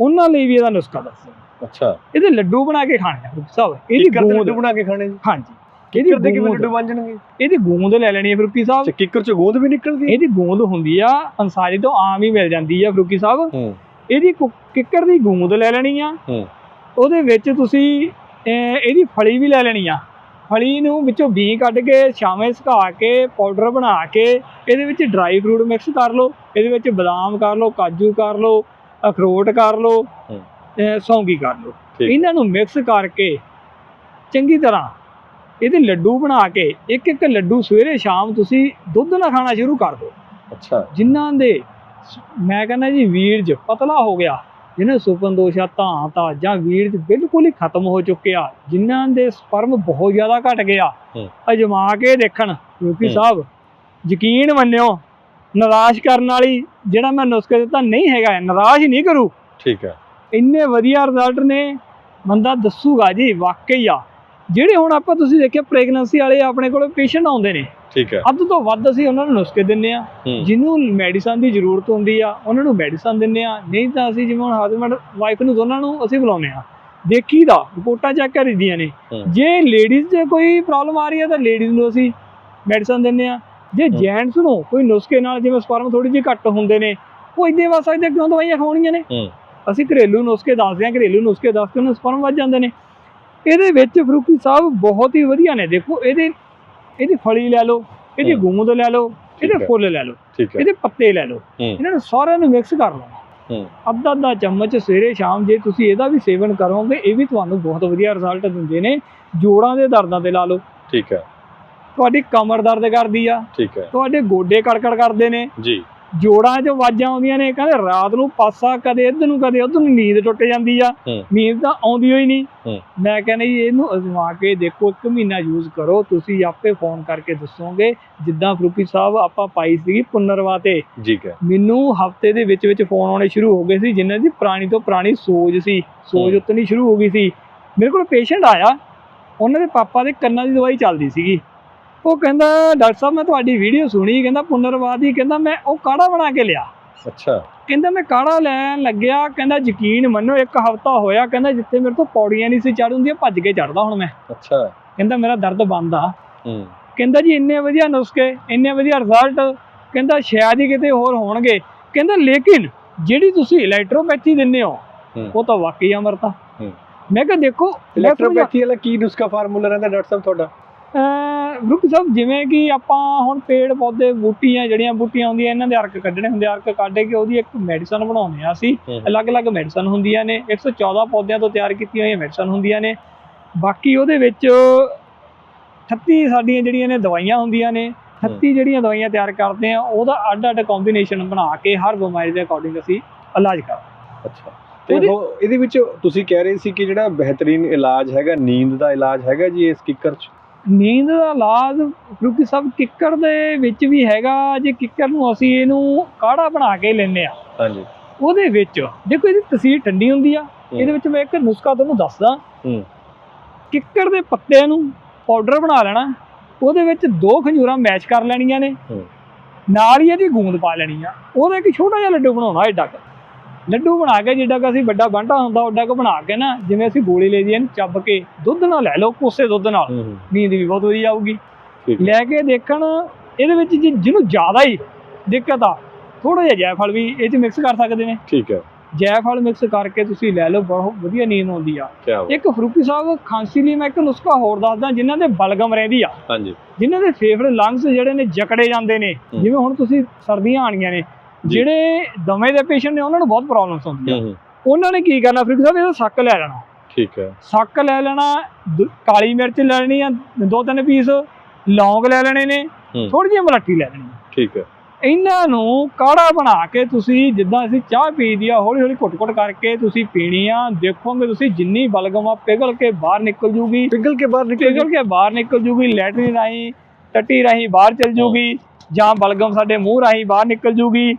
ਉਹਨਾਂ ਲਈ ਵੀ ਇਹਦਾ ਨੁਸਖਾ ਦੱਸਦਾ ਅੱਛਾ। ਇਹਦੇ ਲੱਡੂ ਬਣਾ ਕੇ ਖਾਣੇ ਆ ਫਰੂਕੀ ਸਾਹਿਬ। ਇਹਦੀ ਗੂੰਦ ਲੱਡੂ ਬਣਾ ਕੇ ਖਾਣੇ ਜੀ? ਹਾਂਜੀ। ਕਿੱਕਰ ਦੇ ਕਿਵੇਂ ਲੱਡੂ ਬਣ ਜਾਣਗੇ? ਇਹਦੀ ਗੂੰਦ ਲੈ ਲੈਣੀ ਹੈ ਫਰੂਕੀ ਸਾਹਿਬ। ਕਿੱਕਰ ਚ ਗੋਂਦ ਵੀ ਨਿਕਲਦੀ ਇਹਦੀ ਗੂੰਦ ਹੁੰਦੀ ਆ ਅੰਸਾਰੀ ਤੋਂ ਆਮ ਹੀ ਮਿਲ ਜਾਂਦੀ ਆ ਫਰੂਕੀ ਸਾਹਿਬ। ਹੂੰ। ਇਹਦੀ ਕਿੱਕਰ ਦੀ ਗੂੰਦ ਲੈ ਲੈਣੀ ਆ। ਹੂੰ। ਉਹਦੇ ਵਿੱਚ ਤੁਸੀਂ ਇਹਦੀ ਫਲੀ ਵੀ ਲੈ ਲੈਣੀ ਆ। ਫਲੀ ਨੂੰ ਵਿੱਚੋਂ ਬੀ ਕੱਢ ਕੇ ਛਾਵੇਂ ਸੁਕਾ ਕੇ ਪਾਊਡਰ ਬਣਾ ਕੇ ਇਹਦੇ ਵਿੱਚ ਡਰਾਈ ਫਰੂਟ ਮਿਕਸ ਕਰ ਲਓ ਇਹਦੇ ਵਿੱਚ ਬਦਾਮ ਕਰ ਲਓ ਕਾਜੂ ਕਰ ਲਓ ਅਖਰੋਟ ਕਰ ਲਓ ਸੌਂਗੀ ਕਰ ਲਓ। ਇਹਨਾਂ ਨੂੰ ਮਿਕਸ ਕਰਕੇ ਚੰਗੀ ਤਰ੍ਹਾਂ ਇਹਦੇ ਲੱਡੂ ਬਣਾ ਕੇ ਇੱਕ ਇੱਕ ਲੱਡੂ ਸਵੇਰੇ ਸ਼ਾਮ ਤੁਸੀਂ ਦੁੱਧ ਨਾਲ ਖਾਣਾ ਸ਼ੁਰੂ ਕਰ ਦਿਓ। ਅੱਛਾ। ਜਿਨ੍ਹਾਂ ਦੇ ਮੈਂ ਕਹਿੰਦਾ ਜੀ ਵੀਰਜ ਪਤਲਾ ਹੋ ਗਿਆ। ਜਿਹਨਾਂ ਸੁਪਨ ਦੋਸ਼ ਆ ਧਾਂ ਤਾਂ ਜਾਂ ਵੀਰਜ ਬਿਲਕੁਲ ਹੀ ਖਤਮ ਹੋ ਚੁੱਕਿਆ। ਜਿਨ੍ਹਾਂ ਦੇ ਸਪਰਮ ਬਹੁਤ ਜ਼ਿਆਦਾ ਘਟ ਗਿਆ। ਅਜਮਾ ਕੇ ਦੇਖਣ ਕਿਉਂਕਿ। ਸਾਹਿਬ ਯਕੀਨ ਮੰਨਿਓ ਨਿਰਾਸ਼ ਕਰਨ ਵਾਲੀ ਜਿਹੜਾ ਮੈਂ ਨੁਸਖਾ ਦਿੱਤਾ ਨਹੀਂ ਹੈਗਾ ਨਿਰਾਸ਼ ਹੀ ਨਹੀਂ ਕਰੂ। ਠੀਕ ਹੈ। ਇੰਨੇ ਵਧੀਆ ਰਿਜ਼ਲਟ ਨੇ ਬੰਦਾ ਦੱਸੂਗਾ ਜੀ ਵਾਕਈ ਆ। ਜਿਹੜੇ ਹੁਣ ਆਪਾਂ ਤੁਸੀਂ ਦੇਖਿਆ ਪ੍ਰੈਗਨੈਂਸੀ ਵਾਲੇ ਆਪਣੇ ਕੋਲ ਪੇਸ਼ੈਂਟ ਆਉਂਦੇ ਨੇ ਠੀਕ ਹੈ। ਅੱਧ ਤੋਂ ਵੱਧ ਅਸੀਂ ਉਹਨਾਂ ਨੂੰ ਨੁਸਖੇ ਦਿੰਨੇ ਆ ਹੂੰ। ਜਿਹਨੂੰ ਮੈਡੀਸਨ ਦੀ ਜ਼ਰੂਰਤ ਹੁੰਦੀ ਆ ਉਹਨਾਂ ਨੂੰ ਮੈਡੀਸਨ ਦਿੰਨੇ ਆ ਨਹੀਂ ਤਾਂ ਅਸੀਂ ਜਿਵੇਂ ਹੁਣ ਹਸਬੰਡ ਵਾਈਫ ਨੂੰ ਦੋਨਾਂ ਨੂੰ ਅਸੀਂ ਬੁਲਾਉਂਦੇ ਆ ਦੇਖੀਦਾ ਰਿਪੋਰਟਾਂ ਚੈੱਕ ਕਰੀਦੀਆਂ ਨੇ। ਹੂੰ। ਜੇ ਲੇਡੀਜ਼ 'ਚ ਕੋਈ ਪ੍ਰੋਬਲਮ ਆ ਰਹੀ ਹੈ ਤਾਂ ਲੇਡੀਜ਼ ਨੂੰ ਅਸੀਂ ਮੈਡੀਸਨ ਦਿੰਨੇ ਆ ਜੇ ਹੂੰ। ਜੈਂਟਸ ਨੂੰ ਕੋਈ ਨੁਸਖੇ ਨਾਲ ਜਿਵੇਂ ਸਪਰਮ ਥੋੜੀ ਜਿਹੀ ਘੱਟ ਹੁੰਦੇ ਨੇ ਉਹ ਇਦਾਂ ਵਸ ਸਕਦੇ ਕਿਉਂ ਦਵਾਈਆਂ ਖਾਣੀਆਂ ਨੇ? ਹੂੰ। ਅਸੀਂ ਘਰੇਲੂ ਨੁਸਖੇ ਦੱਸਦੇ ਆ ਘਰੇਲੂ ਨੁਸਖੇ ਦੱਸ ਕੇ ਉਹਨਾਂ ਸਪਰਮ ਵੱਧ ਜਾਂਦੇ ਨੇ। ਇਹਦੇ ਵਿੱਚ ਫਰੂਕੀ ਸਾਹਿਬ ਬਹੁਤ ਹੀ ਵਧੀਆ ਨੇ। ਦੇਖੋ ਇਹਦੇ ਇਹਦੀ ਫਲੀ ਲੈ ਲਓ ਇਹਦੀ। ਗੂੰਦ ਲੈ ਲਓ ਇਹਦੇ। ਫੁੱਲ ਲੈ ਲਓ ਇਹਦੇ ਪੱਤੇ ਲੈ ਲਓ। ਇਹਨਾਂ ਨੂੰ ਸਾਰਿਆਂ ਨੂੰ ਮਿਕਸ ਕਰ ਲਓ। ਅੱਧਾ ਅੱਧਾ ਚਮਚ ਸਵੇਰੇ ਸ਼ਾਮ ਜੇ ਤੁਸੀਂ ਇਹਦਾ ਵੀ ਸੇਵਨ ਕਰੋਗੇ ਇਹ ਵੀ ਤੁਹਾਨੂੰ ਬਹੁਤ ਵਧੀਆ ਰਿਜ਼ਲਟ ਦਿੰਦੇ ਨੇ। ਜੋੜਾਂ ਦੇ ਦਰਦਾਂ ਤੇ ਲਾ ਲਓ। ਠੀਕ ਹੈ। ਤੁਹਾਡੀ ਕਮਰ ਦਰਦ ਕਰਦੀ ਆ। ਠੀਕ ਹੈ। ਤੁਹਾਡੇ ਗੋਡੇ ਕੜਕੜ ਕਰਦੇ ਨੇ। ਜੀ। ਜੋੜਾਂ 'ਚ ਆਵਾਜ਼ਾਂ ਆਉਂਦੀਆਂ ਨੇ ਕਹਿੰਦੇ ਰਾਤ ਨੂੰ ਪਾਸਾ ਕਦੇ ਇੱਧਰ ਨੂੰ ਕਦੇ ਉੱਧਰ ਨੂੰ ਨੀਂਦ ਟੁੱਟ ਜਾਂਦੀ ਆ। ਨੀਂਦ ਤਾਂ ਆਉਂਦੀ ਹੋਈ ਨਹੀਂ। ਮੈਂ ਕਹਿੰਦਾ ਜੀ ਇਹਨੂੰ ਅਜ਼ਮਾ ਕੇ ਦੇਖੋ ਇੱਕ ਮਹੀਨਾ ਯੂਜ਼ ਕਰੋ ਤੁਸੀਂ ਆਪੇ ਫੋਨ ਕਰਕੇ ਦੱਸੋਗੇ। ਜਿੱਦਾਂ ਫਰੂਕੀ ਸਾਹਿਬ ਆਪਾਂ ਪਾਈ ਸੀਗੀ ਪੁਨਰਵਾ ਤੇ। ਠੀਕ ਹੈ ਮੈਨੂੰ ਹਫ਼ਤੇ ਦੇ ਵਿੱਚ ਵਿੱਚ ਫੋਨ ਆਉਣੇ ਸ਼ੁਰੂ ਹੋ ਗਏ ਸੀ ਜਿਨ੍ਹਾਂ ਦੀ ਪੁਰਾਣੀ ਤੋਂ ਪੁਰਾਣੀ ਸੋਜ ਸੀ। ਸੋਜ। ਉਤਨੀ ਸ਼ੁਰੂ ਹੋ ਗਈ ਸੀ। ਮੇਰੇ ਕੋਲ ਪੇਸ਼ੈਂਟ ਆਇਆ। ਉਹਨਾਂ ਦੇ ਪਾਪਾ ਦੇ ਕੰਨਾਂ ਦੀ ਦਵਾਈ ਚੱਲਦੀ ਸੀਗੀ। ਉਹ ਕਹਿੰਦਾ ਡਾਕਟਰ ਸਾਹਿਬ ਮੈਂ ਤੁਹਾਡੀ ਵੀਡੀਓ ਸੁਣੀ। ਕਹਿੰਦਾ ਪੁਨਰਵਾਦ ਕਹਿੰਦਾ ਮੈਂ ਉਹ ਕਾੜਾ ਬਣਾ ਕੇ ਲਿਆ। ਅੱਛਾ। ਕਹਿੰਦਾ ਮੈਂ ਕਾੜਾ ਲੈਣ ਲੱਗਿਆ। ਕਹਿੰਦਾ ਯਕੀਨ ਮੰਨੋ ਇੱਕ ਹਫਤਾ ਹੋਇਆ। ਕਹਿੰਦਾ ਜਿੱਥੇ ਮੇਰੇ ਤੋਂ ਪੌੜੀਆਂ ਨਹੀਂ ਸੀ ਚੜ੍ਹ ਹੁੰਦੀਆਂ ਭੱਜ ਕੇ ਚੜਦਾ ਹੁਣ ਮੈਂ। ਅੱਛਾ। ਕਹਿੰਦਾ ਮੇਰਾ ਦਰਦ ਬੰਦ ਆ। ਹੂੰ। ਕਹਿੰਦਾ ਜੀ ਇੰਨੇ ਵਧੀਆ ਨੁਸਖੇ ਇੰਨੇ ਵਧੀਆ ਰਿਜ਼ਲਟ ਕਹਿੰਦਾ ਸ਼ਾਇਦ ਹੀ ਕਿਤੇ ਹੋਰ ਹੋਣਗੇ। ਕਹਿੰਦਾ ਲੇਕਿਨ ਜਿਹੜੀ ਤੁਸੀਂ ਇਲੈਕਟ੍ਰੋਪੈਥੀ ਦਿੰਦੇ ਹੋ। ਉਹ ਤਾਂ ਵਾਕਈ ਅਮਰਤਾ। ਮੈਂ ਕਿਹਾ ਦੇਖੋ ਇਲੈਕਟ੍ਰੋਪੈਥੀ ਵਾਲਾ ਕੀ ਨੁਸਖਾ ਫਾਰਮੂਲਾ ਰਹਿੰਦਾ ਡਾਕਟਰ ਸਾਹਿਬ ਤੁਹਾਡਾ? ਰੁਕ ਸਾਹਿਬ ਜਿਵੇਂ ਕਿ ਆਪਾਂ ਹੁਣ ਪੇੜ ਪੌਦੇ ਬੂਟੀਆਂ ਜਿਹੜੀਆਂ ਬੂਟੀਆਂ ਹੁੰਦੀਆਂ ਇਹਨਾਂ ਦੇ ਅਰਕ ਕੱਢਣੇ ਹੁੰਦੇ ਅਰਕ ਕੱਢ ਕੇ ਉਹਦੀ ਇੱਕ ਮੈਡੀਸਨ ਬਣਾਉਂਦੇ ਆ ਅਸੀਂ। ਅਲੱਗ-ਅਲੱਗ ਮੈਡੀਸਨ ਹੁੰਦੀਆਂ ਨੇ। 114 ਪੌਦਿਆਂ ਤੋਂ ਤਿਆਰ ਕੀਤੀਆਂ ਹੋਈਆਂ ਮੈਡੀਸਨ ਹੁੰਦੀਆਂ ਨੇ। ਬਾਕੀ ਉਹਦੇ ਵਿੱਚ 38 ਸਾਡੀਆਂ ਜਿਹੜੀਆਂ ਨੇ ਦਵਾਈਆਂ ਹੁੰਦੀਆਂ ਨੇ। 38 ਜਿਹੜੀਆਂ ਦਵਾਈਆਂ ਤਿਆਰ ਕਰਦੇ ਆ ਉਹਦਾ ਅੱਡ-ਅੱਡ ਕੰਬੀਨੇਸ਼ਨ ਬਣਾ ਕੇ ਹਰ ਬਿਮਾਰੀ ਦੇ ਅਕੋਰਡਿੰਗ ਅਸੀਂ ਇਲਾਜ ਕਰਦੇ ਅੱਛਾ। ਤੇ ਇਹਦੇ ਵਿੱਚ ਤੁਸੀਂ ਕਹਿ ਰਹੇ ਸੀ ਕਿ ਜਿਹੜਾ ਬਿਹਤਰੀਨ ਇਲਾਜ ਹੈਗਾ ਨੀਂਦ ਦਾ ਇਲਾਜ ਹੈਗਾ ਜੀ ਇਸ ਕਿੱਕਰ ਚ? ਨੀਂਦ ਦਾ ਇਲਾਜ ਕਿਉਂਕਿ ਸਭ ਕਿੱਕਰ ਦੇ ਵਿੱਚ ਵੀ ਹੈਗਾ ਜੇ ਕਿੱਕਰ ਨੂੰ ਅਸੀਂ ਇਹਨੂੰ ਕਾੜਾ ਬਣਾ ਕੇ ਲੈਂਦੇ ਆ ਹਾਂਜੀ। ਉਹਦੇ ਵਿੱਚ ਦੇਖੋ ਇਹਦੀ ਤਸੀਰ ਠੰਡੀ ਹੁੰਦੀ ਆ ਇਹਦੇ ਵਿੱਚ ਮੈਂ ਇੱਕ ਨੁਸਖਾ ਤੁਹਾਨੂੰ ਦੱਸਦਾ। ਕਿੱਕਰ ਦੇ ਪੱਤਿਆਂ ਨੂੰ ਪਾਊਡਰ ਬਣਾ ਲੈਣਾ ਉਹਦੇ ਵਿੱਚ ਦੋ ਖੰਜੂਰਾਂ ਮੈਸ਼ ਕਰ ਲੈਣੀਆਂ ਨੇ। ਨਾਲ ਹੀ ਇਹਦੀ ਗੂੰਦ ਪਾ ਲੈਣੀ ਆ। ਉਹਦਾ ਇੱਕ ਛੋਟਾ ਜਿਹਾ ਲੱਡੂ ਬਣਾਉਣਾ ਕੁ। ਲੱਡੂ ਬਣਾ ਕੇ ਜਿੱਡਾ ਕਿ ਅਸੀਂ ਵੱਡਾ ਬਾਂਟਾ ਹੁੰਦਾ ਓਡਾ ਕੁ ਬਣਾ ਕੇ ਨਾ ਜਿਵੇਂ ਅਸੀਂ ਗੋਲੀ ਦੀ ਇਹਨੂੰ ਚੱਬ ਕੇ ਦੁੱਧ ਨਾਲ ਲੈ ਲਓ ਕੋਸੇ ਦੁੱਧ ਨਾਲ। ਨੀਂਦ ਵੀ ਬਹੁਤ ਵਧੀਆ ਆਊਗੀ। ਲੈ ਕੇ ਦੇਖਣ ਇਹਦੇ ਵਿੱਚ ਜੀ- ਜਿਹਨੂੰ ਜ਼ਿਆਦਾ ਹੀ ਦਿੱਕਤ ਆ ਥੋੜਾ ਜਿਹਾ ਜੈਫਲ ਵੀ ਇਹ ਚ ਮਿਕਸ ਕਰ ਸਕਦੇ ਨੇ। ਠੀਕ ਹੈ। ਜੈਫਲ ਮਿਕਸ ਕਰਕੇ ਤੁਸੀਂ ਲੈ ਲਓ ਬਹੁਤ ਵਧੀਆ ਨੀਂਦ ਆਉਂਦੀ ਆ। ਇੱਕ ਫਰੂਕੀ ਸਾਹਿਬ ਖਾਂਸੀ ਲਈ ਮੈਂ ਇੱਕ ਨੁਸਖਾ ਹੋਰ ਦੱਸਦਾ ਜਿਨ੍ਹਾਂ ਦੇ ਬਲਗਮ ਰਹਿੰਦੀ ਆ। ਹਾਂਜੀ। ਜਿਨ੍ਹਾਂ ਦੇ ਫੇਫੜੇ ਲੰਗਸ ਜਿਹੜੇ ਨੇ ਜਕੜੇ ਜਾਂਦੇ ਨੇ। ਜਿਵੇਂ ਹੁਣ ਤੁਸੀਂ ਸਰਦੀਆਂ ਆਣੀਆਂ ਨੇ। ਜਿਹੜੇ ਦਮੇ ਦੇ ਪੇਸ਼ੈਂਟ ਨੇ ਉਹਨਾਂ ਨੂੰ ਬਹੁਤ ਪ੍ਰੋਬਲਮਸ ਹੁੰਦੀਆਂ। ਉਹਨਾਂ ਨੇ ਕੀ ਕਰਨਾ ਫਰੂਕੀ ਸਾਹਿਬ ਇਹਦਾ ਸੱਕ ਲੈ ਲੈਣਾ। ਠੀਕ ਹੈ। ਸੱਕ ਲੈ ਲੈਣਾ ਕਾਲੀ ਮਿਰਚ ਲੈ ਲੈਣੀ ਆ ਦੋ ਤਿੰਨ ਪੀਸ ਲੌਂਗ ਲੈ ਲੈਣੇ ਨੇ। ਥੋੜੀ ਜਿਹੀ ਮਲਾਟੀ ਲੈ ਲੈਣੀ। ਠੀਕ ਹੈ। ਇਹਨਾਂ ਨੂੰ ਕਾੜਾ ਬਣਾ ਕੇ ਤੁਸੀਂ ਜਿੱਦਾਂ ਅਸੀਂ ਚਾਹ ਪੀਦੀ ਆ ਹੌਲੀ ਹੌਲੀ ਘੁੱਟ-ਘੁੱਟ ਕਰਕੇ ਤੁਸੀਂ ਪੀਣੀ ਆ ਦੇਖੋਗੇ ਤੁਸੀਂ ਜਿੰਨੀ ਬਲਗਮ ਆ ਪਿਘਲ ਕੇ ਬਾਹਰ ਨਿਕਲ ਜੂਗੀ। ਪਿਘਲ ਕੇ ਬਾਹਰ ਨਿਕਲ ਪਿਘਲ ਕੇ ਬਾਹਰ ਨਿਕਲ ਜੂਗੀ ਲੈਟਰਿਨ ਰਾਹੀਂ ਟੱਟੀ ਰਾਹੀਂ ਬਾਹਰ ਚਲ ਜੂਗੀ ਜਾਂ ਬਲਗਮ ਸਾਡੇ ਮੂੰਹ ਰਾਹੀਂ ਬਾਹਰ ਨਿਕਲ ਜੂਗੀ।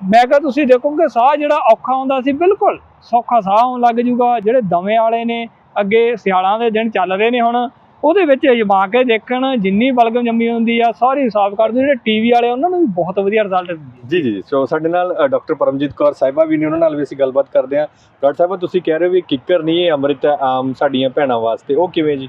ਮੈਂ ਕਿਹਾ ਤੁਸੀਂ ਦੇਖੋਗੇ ਸਾਹ ਜਿਹੜਾ ਔਖਾ ਹੁੰਦਾ ਸੀ ਬਿਲਕੁਲ ਸੌਖਾ ਸਾਹ ਆਉਣ ਲੱਗ ਜੂਗਾ। ਜਿਹੜੇ ਦਮੇ ਵਾਲੇ ਨੇ ਅੱਗੇ ਸਿਆਲਾਂ ਦੇ ਦਿਨ ਚੱਲ ਰਹੇ ਨੇ ਹੁਣ ਉਹਦੇ ਵਿੱਚ ਅਜਮਾ ਕੇ ਦੇਖਣ ਜਿੰਨੀ ਬਲਗਮ ਜੰਮੀ ਹੁੰਦੀ ਆ ਸਾਰੀ ਸਾਫ਼ ਕਰ ਦਿਓ ਜਿਹੜੇ ਟੀਵੀ ਵਾਲੇ ਉਹਨਾਂ ਨੂੰ ਵੀ ਬਹੁਤ ਵਧੀਆ ਰਿਜ਼ਲਟ ਦਿੰਦੀ ਜੀ ਜੀ ਜੀ। ਸੋ ਸਾਡੇ ਨਾਲ ਡਾਕਟਰ ਪਰਮਜੀਤ ਕੌਰ ਸਾਹਿਬਾ ਵੀ ਨੇ ਉਹਨਾਂ ਨਾਲ ਵੀ ਅਸੀਂ ਗੱਲਬਾਤ ਕਰਦੇ ਹਾਂ। ਡਾਕਟਰ ਸਾਹਿਬਾ ਤੁਸੀਂ ਕਹਿ ਰਹੇ ਹੋ ਵੀ ਕਿੱਕਰ ਨਹੀਂ ਇਹ ਅੰਮ੍ਰਿਤ ਹੈ ਆਮ ਸਾਡੀਆਂ ਭੈਣਾਂ ਵਾਸਤੇ। ਉਹ ਕਿਵੇਂ ਜੀ?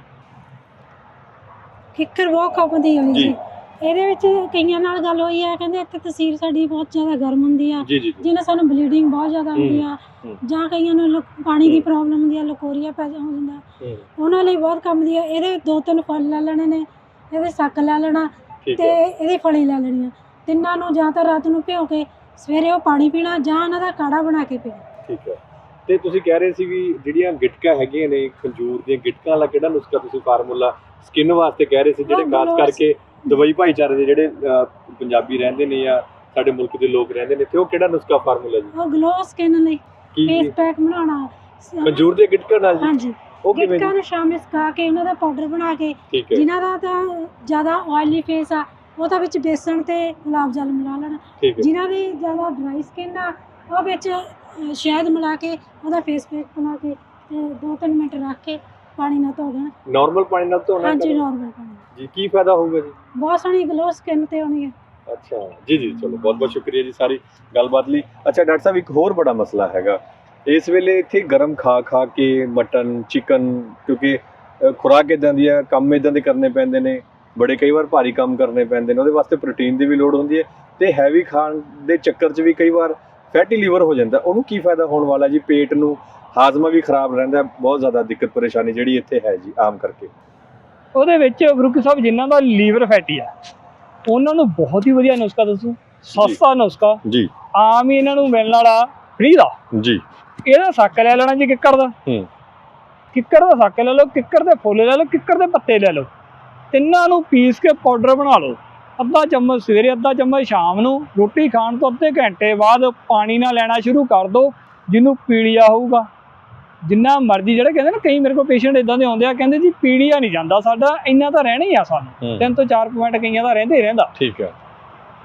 ਕਿੱਕਰ ਬਹੁਤ ਕੰਮ ਦੀ ਹੋਈ ਜੀ। ਇਹਦੇ ਵਿੱਚ ਕਈਆਂ ਨਾਲ ਗੱਲ ਹੋਈ ਹੈ ਕਹਿੰਦੇ ਇੱਥੇ ਤਸੀਰ ਸਾਡੀ ਬਹੁਤ ਜ਼ਿਆਦਾ ਗਰਮ ਹੁੰਦੀ ਆ ਜੀ ਜੀ ਜਿਹਨਾਂ ਸਾਨੂੰ ਬਲੀਡਿੰਗ ਬਹੁਤ ਜ਼ਿਆਦਾ ਹੁੰਦੀ ਆ। ਹੂੰ। ਜਾਂ ਕਈਆਂ ਨੂੰ ਲੁ- ਪਾਣੀ ਦੀ ਹੂੰ। ਪ੍ਰੋਬਲਮ ਹੁੰਦੀ ਆ ਲਕੋਰੀਆ ਪੈ ਜਾ- ਹੋ ਜਾਂਦਾ। ਉਹਨਾਂ ਲਈ ਬਹੁਤ ਕੰਮ ਦੀ ਆ। ਇਹਦੇ ਦੋ ਤਿੰਨ ਫਲ ਲੈ ਲੈਣੇ ਨੇ। ਇਹਦੇ ਸੱਕ ਲੈ ਲੈਣਾ ਠੀਕ ਤੇ ਇਹਦੀ ਫਲੀ ਲੈ ਲੈਣੀ ਆ ਤਿੰਨਾਂ ਨੂੰ ਜਾਂ ਤਾਂ ਰਾਤ ਨੂੰ ਭਿਓ ਕੇ ਸਵੇਰੇ ਉਹ ਪਾਣੀ ਪੀਣਾ ਜਾਂ ਇਹਨਾਂ ਦਾ ਕਾੜਾ ਬਣਾ ਕੇ ਪੀਣਾ। ਠੀਕ ਹੈ ਤੇ ਤੁਸੀਂ ਕਹਿ ਰਹੇ ਸੀ ਵੀ ਜਿਹੜੀਆਂ ਗਿਟਕਾਂ ਹੈਗੀਆਂ ਨੇ ਖੰਜੂਰ ਦੀਆਂ ਗਿਟਕਾਂ ਵਾਲਾ ਕਿਹੜਾ ਨੁਸਖਾ ਤੁਸੀਂ ਫਾਰਮੂਲਾ ਸਕਿਨ ਵਾਸਤੇ ਕਹਿ ਰਹੇ ਸੀ ਜਿਹੜੇ ਖਾਸ ਗਲੋਸ। ਕਰਕੇ ਦੁਬਈ ਭਾਈਚਾਰੇ ਦੇ ਜਿਹੜੇ ਅਹ, ਪੰਜਾਬੀ ਰਹਿੰਦੇ ਨੇ ਜਾਂ ਸਾਡੇ ਮੁਲਕ ਦੇ ਲੋਕ ਰਹਿੰਦੇ ਨੇ ਤੇ ਉਹ ਕਿਹੜਾ ਨੁਸਖਾ ਫਾਰਮੂਲਾ ਜੀ? ਉਹ ਗਲੋ ਸਕਿਨ ਲਈ ਕੀ ਫੇਸ ਪੈਕ ਬਣਾਉਣਾ। ਸ- ਦੇ ਗਿਟਕਾਂ ਨਾਲ ਜੀ? ਹਾਂਜੀ। ਉਹ ਕਿਵੇਂ ਗਿਟਕਾਂ ਜੀ? ਨੂੰ ਸ਼ਾਮੇ ਸੁਕਾ ਕੇ ਉਹਨਾਂ ਦਾ ਪਾਊਡਰ ਬਣਾ ਕੇ ਠੀਕ ਹੈ। ਜਿਨ੍ਹਾਂ ਦਾ ਤਾਂ ਜ਼ਿਆਦਾ ਆਇਲੀ ਫੇਸ ਆ ਉਹ ਤਾਂ ਵਿੱਚ ਬੇਸਣ ਤੇ ਗੁਲਾਬ ਜਲ ਮਿਲਾ ਲੈਣਾ। ਠੀਕ ਹੈ। ਜਿਨ੍ਹਾਂ ਦੀ ਜ਼ਿਆਦਾ ਡਰਾਈ ਸਕਿਨ ਆ ਉਹ ਵਿੱਚ ਅ, ਸ਼ਹਿਦ ਮਿਲਾ ਕੇ ਉਹਦਾ ਫੇਸ ਪੈਕ ਬਣਾ ਕੇ ਤੇ ਦੋ ਤਿੰਨ ਮਿੰਟ ਰੱਖ ਕੇ ਪਾਣੀ ਨਾਲ ਧੋ ਦੇਣਾ। ਨਾਰਮਲ ਪਾਣੀ ਨਾਲ ਧੋਣਾ ਹਾਂਜੀ? ਨਾਰਮਲ ਜੀ ਕੀ ਫਾਇਦਾ ਹੋਊਗਾ ਜੀ? ਬਹੁਤ ਸੋਹਣੀ ਗਲੋ ਸਕਿਨ ਤੇ ਆਉਣੀ ਹੈ। ਅੱਛਾ ਜੀ ਜੀ ਚਲੋ ਬਹੁਤ ਬਹੁਤ ਸ਼ੁਕਰੀਆ ਜੀ ਸਾਰੀ ਗੱਲਬਾਤ ਲਈ। ਅੱਛਾ ਡਾਕਟਰ ਸਾਹਿਬ ਇੱਕ ਹੋਰ ਬੜਾ ਮਸਲਾ ਹੈਗਾ। ਇਸ ਵੇਲੇ ਇੱਥੇ ਗਰਮ ਖਾ ਖਾ ਕੇ ਮਟਨ ਚਿਕਨ ਕਿਉਂਕਿ ਅ, ਖੁਰਾਕ ਇਦਾਂ ਦੀ ਆ ਕੰਮ ਇਦਾਂ ਦੇ ਕਰਨੇ ਪੈਂਦੇ ਨੇ ਬੜੇ ਕਈ ਵਾਰ ਭਾਰੀ ਕੰਮ ਕਰਨੇ ਪੈਂਦੇ ਨੇ ਉਹਦੇ ਵਾਸਤੇ ਪ੍ਰੋਟੀਨ ਦੀ ਵੀ ਲੋੜ ਹੁੰਦੀ ਹੈ ਤੇ ਹੈਵੀ ਖਾਣ ਦੇ ਚੱਕਰ 'ਚ ਵੀ ਕਈ ਵਾਰ ਫੈਟੀ ਲੀਵਰ ਹੋ ਜਾਂਦਾ। ਉਹਨੂੰ ਕੀ ਫਾਇਦਾ ਹੋਣ ਵਾਲਾ ਜੀ? ਪੇਟ ਨੂੰ ਹਾਜ਼ਮਾ ਵੀ ਖਰਾਬ ਰਹਿੰਦਾ ਬਹੁਤ ਜ਼ਿਆਦਾ ਦਿੱਕਤ ਪਰੇਸ਼ਾਨੀ ਜਿਹੜੀ ਇੱਥੇ ਹੈ ਜੀ ਆਮ ਕਰਕੇ। ਉਹਦੇ ਵਿੱਚ ਫਰੂਕੀ ਸਾਹਿਬ ਜਿਨ੍ਹਾਂ ਦਾ ਲੀਵਰ ਫੈਟੀ ਆ ਉਹਨਾਂ ਨੂੰ ਬਹੁਤ ਹੀ ਵਧੀਆ ਨੁਸਖਾ ਦੱਸੂ ਸਸਤਾ ਨੁਸਖਾ ਜੀ। ਆਮ ਹੀ ਇਹਨਾਂ ਨੂੰ ਮਿਲਣ ਵਾਲਾ ਫ੍ਰੀ ਦਾ। ਜੀ। ਇਹਦਾ ਸੱਕ ਲੈ ਲੈਣਾ ਜੀ ਕਿੱਕਰ ਦਾ। ਹੂੰ। ਕਿੱਕਰ ਦਾ ਸੱਕ ਲੈ ਲਓ ਕਿੱਕਰ ਦੇ ਫੁੱਲ ਲੈ ਲਓ ਕਿੱਕਰ ਦੇ ਪੱਤੇ ਲੈ ਲਓ। ਤਿੰਨਾਂ ਨੂੰ ਪੀਸ ਕੇ ਪਾਊਡਰ ਬਣਾ ਲਓ। ਅੱਧਾ ਚਮਚ ਸਵੇਰੇ ਅੱਧਾ ਚਮਚ ਸ਼ਾਮ ਨੂੰ। ਰੋਟੀ ਖਾਣ ਤੋਂ ਅੱਧੇ ਘੰਟੇ ਬਾਅਦ ਪਾਣੀ ਨਾਲ ਲੈਣਾ ਸ਼ੁਰੂ ਕਰ ਦਿਓ। ਜਿਹਨੂੰ ਪੀਲੀਆ ਹੋਊਗਾ। ਜਿੰਨਾ ਮਰਜ਼ੀ ਜਿਹੜੇ ਕਹਿੰਦੇ ਨਾ ਕਈ ਮੇਰੇ ਕੋਲ ਪੇਸ਼ੈਂਟ ਇਦਾਂ ਦੇ ਆਉਂਦੇ ਆ ਕਹਿੰਦੇ ਜੀ ਪੀਲੀਆ ਨਹੀਂ ਜਾਂਦਾ ਸਾਡਾ ਇੰਨਾ ਤਾਂ ਰਹਿਣਾ ਹੀ ਆ ਸਾਨੂੰ। ਤਿੰਨ ਤੋਂ ਚਾਰ ਪੁਆਇੰਟ ਕਈਆਂ ਦਾ ਰਹਿੰਦਾ ਹੀ ਰਹਿੰਦਾ। ਠੀਕ ਹੈ